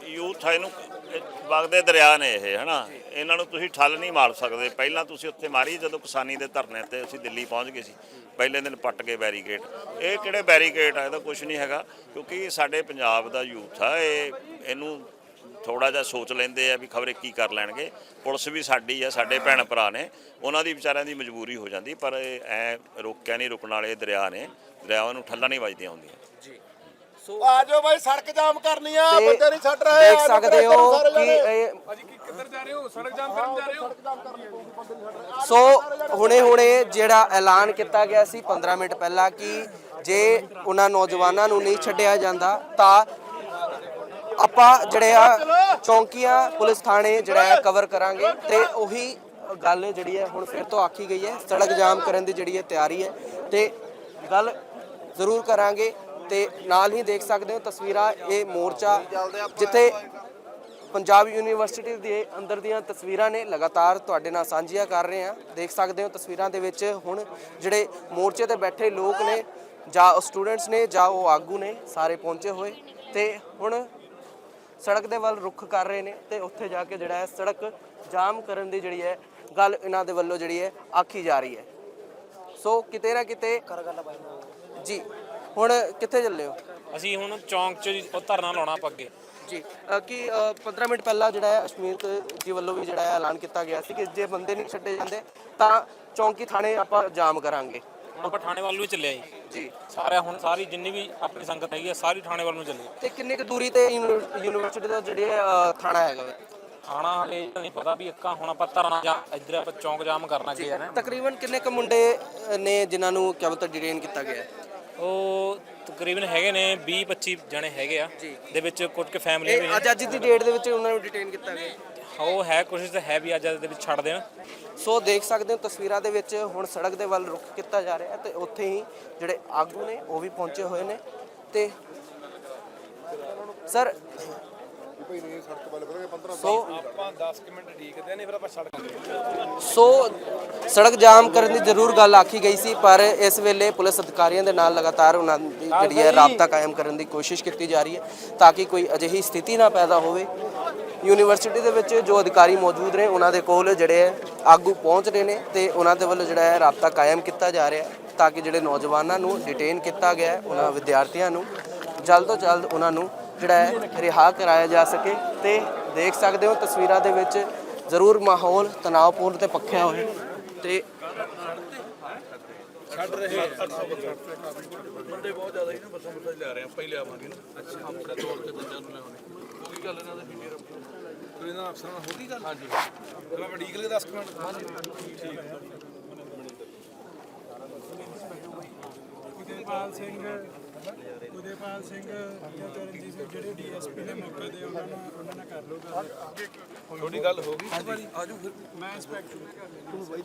ਯੂਥ ਹੈ ਇਹਨੂੰ ਵਗਦੇ ਦਰਿਆ ਨੇ ਇਹ, ਹਨਾ? ਇਹਨਾਂ ਨੂੰ ਤੁਸੀਂ ਠੱਲ ਨਹੀਂ ਮਾਰ ਸਕਦੇ। ਪਹਿਲਾਂ ਤੁਸੀਂ ਉੱਥੇ ਮਾਰੀ, ਜਦੋਂ ਕਿਸਾਨੀ ਦੇ ਧਰਨੇ ਤੇ ਅਸੀਂ ਦਿੱਲੀ ਪਹੁੰਚ ਗਏ ਸੀ। ਪਹਿਲੇ ਦਿਨ ਪੱਟ ਕੇ ਬੈਰੀਕੇਡ। ਇਹ ਕਿਹੜੇ ਬੈਰੀਕੇਡ ਆ? ਇਹਦਾ ਕੁਝ ਨਹੀਂ ਹੈਗਾ, ਕਿਉਂਕਿ ਸਾਡੇ ਪੰਜਾਬ ਦਾ ਯੂਥ ਆ, ਇਹ ਇਹਨੂੰ ਥੋੜਾ ਜਿਹਾ ਸੋਚ ਲੈਂਦੇ ਆ ਵੀ ਖਬਰੇ ਕੀ ਕਰ ਲੈਣਗੇ। ਪੁਲਿਸ ਵੀ ਸਾਡੀ ਆ, ਸਾਡੇ ਭੈਣ ਭਰਾ ਨੇ। ਉਹਨਾਂ ਦੀ ਵਿਚਾਰਿਆਂ ਦੀ ਮਜਬੂਰੀ ਹੋ ਜਾਂਦੀ, ਪਰ ਇਹ ਐ ਰੋਕਿਆ ਨਹੀਂ ਰੁਕਣ ਵਾਲੇ ਦਰਿਆ ਨੇ। ਦਰਿਆਵਾਂ ਨੂੰ ਠੱਲਾਂ ਨਹੀਂ ਵੱਜਦੀਆਂ ਹੁੰਦੀਆਂ। ਆ ਜਾਓ ਬਾਈ ਸੜਕ ਜਾਮ ਕਰਨੀ ਆ ਬੰਦੇ ਨਹੀਂ ਛੱਡ ਰਹੇ ਦੇਖ ਆ ਜਾਓ ਸਕਦੇ ਹੋ ਸਾਰੇ ਕਿ ਜਾਣੇ। ਇਹ ਸੋ ਹੁਣੇ ਹੁਣੇ ਜਿਹੜਾ ਐਲਾਨ ਕੀਤਾ ਗਿਆ ਸੀ 15 ਮਿੰਟ ਪਹਿਲਾਂ ਕਿ ਜੇ ਉਹਨਾਂ ਨੌਜਵਾਨਾਂ ਨੂੰ ਨਹੀਂ ਛੱਡਿਆ ਜਾਂਦਾ ਤਾਂ ਆਪਾਂ ਜਿਹੜੇ ਆ ਚੌਂਕੀਆਂ ਪੁਲਿਸ ਥਾਣੇ ਜਿਹੜਾ ਹੈ ਕਵਰ ਕਰਾਂਗੇ ਤੇ ਉਹੀ ਗੱਲ ਜਿਹੜੀ ਹੈ ਹੁਣ ਫਿਰ ਤੋਂ ਆਖੀ ਗਈ ਹੈ। ਸੜਕ ਜਾਮ ਕਰਨ ਦੀ ਜਿਹੜੀ ਹੈ ਤਿਆਰੀ ਹੈ ਤੇ ਗੱਲ ਜ਼ਰੂਰ ਕਰਾਂਗੇ। ਤੇ ਨਾਲ ਹੀ ਦੇਖ ਸਕਦੇ ਹੋ ਤਸਵੀਰਾਂ ਇਹ ਮੋਰਚਾ ਜਿੱਥੇ ਪੰਜਾਬ ਯੂਨੀਵਰਸਿਟੀ ਦੇ ਅੰਦਰ ਦੀਆਂ ਤਸਵੀਰਾਂ ਨੇ ਲਗਾਤਾਰ ਤੁਹਾਡੇ ਨਾਲ ਸਾਂਝੀਆਂ ਕਰ ਰਹੇ ਹਾਂ। ਦੇਖ ਸਕਦੇ ਹੋ ਤਸਵੀਰਾਂ ਦੇ ਵਿੱਚ ਹੁਣ ਜਿਹੜੇ ਮੋਰਚੇ ਤੇ ਬੈਠੇ ਲੋਕ ਨੇ ਜਾਂ ਸਟੂਡੈਂਟਸ ਨੇ ਜਾਂ ਉਹ ਆਗੂ ਨੇ ਸਾਰੇ ਪਹੁੰਚੇ ਹੋਏ। ਤੇ ਹੁਣ ਸੜਕ ਦੇ ਵੱਲ ਰੁਖ ਕਰ ਰਹੇ ਨੇ ਤੇ ਉੱਥੇ ਜਾ ਕੇ ਜਿਹੜਾ ਹੈ ਸੜਕ ਜਾਮ ਕਰਨ ਦੀ ਜਿਹੜੀ ਹੈ ਗੱਲ ਇਹਨਾਂ ਦੇ ਵੱਲੋਂ ਜਿਹੜੀ ਹੈ ਆਖੀ ਜਾ ਰਹੀ ਹੈ। ਸੋ ਕਿਤੇ ਨਾ ਕਿਤੇ ਜੀ। ਹੁਣ ਕਿੱਥੇ ਚੱਲੇ ਹੋ? ਅਸੀਂ ਹੁਣ ਚੌਂਕ 'ਚ ਉਹ ਧਰਨਾ ਲਾਉਣਾ ਆਪਾਂ ਅੱਗੇ। ਜੀ ਅ, ਕਿ ਅ, 15 ਮਿੰਟ ਪਹਿਲਾਂ ਜਿਹੜਾ ਹੈ ਅਸ਼ਮੀਤ ਜੀ ਵੱਲੋਂ ਵੀ ਜਿਹੜਾ ਹੈ ਐਲਾਨ ਕੀਤਾ ਗਿਆ ਸੀ ਕਿ ਜੇ ਬੰਦੇ ਨਹੀਂ ਛੱਡੇ ਜਾਂਦੇ ਤਾਂ ਚੌਂਕੀ ਥਾਣੇ ਆਪਾਂ ਜਾਮ ਕਰਾਂਗੇ। ਹੁਣ ਆਪਾਂ ਥਾਣੇ ਵੱਲ ਨੂੰ ਹੀ ਚੱਲੇ ਆ ਜੀ। ਜੀ। ਸਾਰਾ ਹੁਣ ਸਾਰੀ ਜਿੰਨੀ ਵੀ ਆਪਣੀ ਸੰਗਤ ਹੈਗੀ ਆ ਸਾਰੀ ਥਾਣੇ ਵੱਲ ਨੂੰ ਚੱਲੇ ਤੇ ਕਿੰਨੀ ਕੁ ਦੂਰੀ ਤੇ ਯੂਨੀ- ਯੂਨੀਵਰਸਿਟੀ ਦਾ ਜਿਹੜੀ ਹੈ, ਥਾਣਾ ਹੈਗਾ ਵਾ? ਥਾਣਾ ਹਲੇ ਨਹੀਂ ਪਤਾ ਵੀ ਇੱਕਾ ਹੁਣ ਆਪਾਂ ਧਰਨਾ ਜਾਂ ਇੱਧਰ ਆਪਾਂ ਚੌਂਕ ਜਾਮ ਕਰਨਾ ਅੱਗੇ ਜਾਣਾ ਤਕਰੀਬਨ ਕਿੰਨੇ ਕੁ ਮੁੰਡੇ ਅ, ਨੇ ਜਿਨ੍ਹਾਂ ਨੂੰ ਕਿਆ ਬਤਾ ਡਿਟੇਨ ਕੀਤਾ ਗਿਆ? ਹੈ? ਉਹ ਤਕਰੀਬਨ ਹੈਗੇ ਨੇ 20 25 ਜਣੇ ਹੈਗੇ ਆ। ਦੇ ਵਿੱਚ ਕੁਝ ਕੁ ਫੈਮਲੀਆਂ ਵੀ ਇਹ ਨੇ। ਅੱਜ ਅੱਜ ਦੀ ਡੇਟ ਦੇ ਵਿੱਚ ਉਹਨਾਂ ਨੂੰ ਡਿਟੇਨ ਕੀਤਾ ਗਿਆ। ਹੈ। ਉਹ ਹੈ ਕੋਸ਼ਿਸ਼ ਤਾਂ ਹੈ ਵੀ ਅੱਜ ਦੇ ਵਿੱਚ ਛੱਡ ਦੇਣ। ਸੋ ਦੇਖ ਸਕਦੇ ਹੋ ਤਸਵੀਰਾਂ ਦੇ ਵਿੱਚ ਹੁਣ ਸੜਕ ਦੇ ਵੱਲ ਰੁਖ ਕੀਤਾ ਜਾ ਰਿਹਾ ਹੈ ਤੇ ਉੱਥੇ ਹੀ ਜਿਹੜੇ ਆਗੂ ਨੇ ਉਹ ਵੀ ਪਹੁੰਚੇ ਹੋਏ ਨੇ ਤੇ ਸਰ ਸੋ ਆਪਾਂ 10 ਮਿੰਟ ਢੀਕਦੇ ਨੇ ਫਿਰ ਆਪਾਂ ਸੜਕ ਸੋ ਸੜਕ ਜਾਮ ਕਰਨ ਦੀ ਜ਼ਰੂਰ ਗੱਲ ਆਖੀ ਗਈ ਸੀ ਪਰ ਇਸ ਵੇਲੇ ਪੁਲਿਸ ਅਧਿਕਾਰੀਆਂ ਦੇ ਨਾਲ ਲਗਾਤਾਰ ਉਹਨਾਂ ਦੀ ਜਿਹੜੀ ਹੈ ਰਾਬਤਾ ਕਾਇਮ ਕਰਨ ਦੀ ਕੋਸ਼ਿਸ਼ ਕੀਤੀ ਜਾ ਰਹੀ ਹੈ ਤਾਂ ਕਿ ਕੋਈ ਅਜਿਹੀ ਸਥਿਤੀ ਨਾ ਪੈਦਾ ਹੋਵੇ। ਯੂਨੀਵਰਸਿਟੀ ਦੇ ਵਿੱਚ ਜੋ ਅਧਿਕਾਰੀ ਮੌਜੂਦ ਨੇ ਉਹਨਾਂ ਦੇ ਕੋਲ ਜਿਹੜੇ ਹੈ ਆਗੂ ਪਹੁੰਚ ਰਹੇ ਨੇ ਤੇ ਉਹਨਾਂ ਦੇ ਵੱਲੋਂ ਜਿਹੜਾ ਹੈ ਰਾਬਤਾ ਕਾਇਮ ਕੀਤਾ ਜਾ ਰਿਹਾ ਤਾਂ ਕਿ ਜਿਹੜੇ ਨੌਜਵਾਨਾਂ ਨੂੰ ਡਿਟੇਨ ਕੀਤਾ ਗਿਆ ਹੈ ਉਹਨਾਂ ਵਿਦਿਆਰਥੀਆਂ ਨੂੰ ਜਲਦ ਤੋਂ ਜਲਦ ਉਹਨਾਂ ਨੂੰ ਜਿਹੜਾ ਹੈ ਰਿਹਾ ਕਰਾਇਆ ਜਾ ਸਕੇ ਤੇ ਦੇਖ ਸਕਦੇ ਹੋ ਤਸਵੀਰਾਂ ਦੇ ਵਿੱਚ ਜ਼ਰੂਰ ਮਾਹੌਲ ਤਣਾਅਪੂਰਨ ਤੇ ਪੱਖਿਆ ਹੋਇਆ ਤੇ ਬੰਦੇ ਬਹੁਤ ਜ਼ਿਆਦਾ ਹੀ ਨਾ ਬੱਸਾਂ ਬੱਸਾਂ ਲੈ ਰਹੇ ਆ ਪਹਿਲੇ ਆਵਾਂਗੇ ਨਾ। ਅੱਛਾ। ਆਪਣੇ ਤੌਰ ਤੇ ਬੱਚਿਆਂ ਨੂੰ ਲਿਆਉਣੇ ਉਹ ਵੀ ਗੱਲ ਇਹਨਾਂ ਦੇ ਫਿਕਰ ਤੇ ਇਹਨਾਂ ਅਫਸਰਾਂ ਨਾਲ ਹੋ ਗਈ ਗੱਲ? ਹਾਂਜੀ। ਚਲੋ ਮੈਂ ਡੀਕ ਲਗੇ 10 ਮਿੰਟ। ਹਾਂਜੀ। ਠੀਕ ਹੈ। ਉਦੇਪਾਲ ਸਿੰਘ ਉਦੇਪਾਲ ਸਿੰਘ ਜਾਂ ਚਰਨਜੀਤ ਸਿੰਘ ਜਿਹੜੇ ਡੀਐਸਪੀ ਨੇ ਮੌਕੇ ਦੇ ਉਹਨਾਂ ਨਾਲ ਉਹਨਾਂ ਨਾਲ ਕਰ ਲਓ ਗੱਲ। ਥੋੜੀ ਗੱਲ ਹੋ ਗਈ। ਇੱਕ ਵਾਰੀ ਆਜੋ ਫਿਰ ਮੈਂ ਇੰਸਪੈਕਟਰ ਨੂੰ ਕਰ ਲੈਂਦਾ। ਤੂੰ ਬਾਈ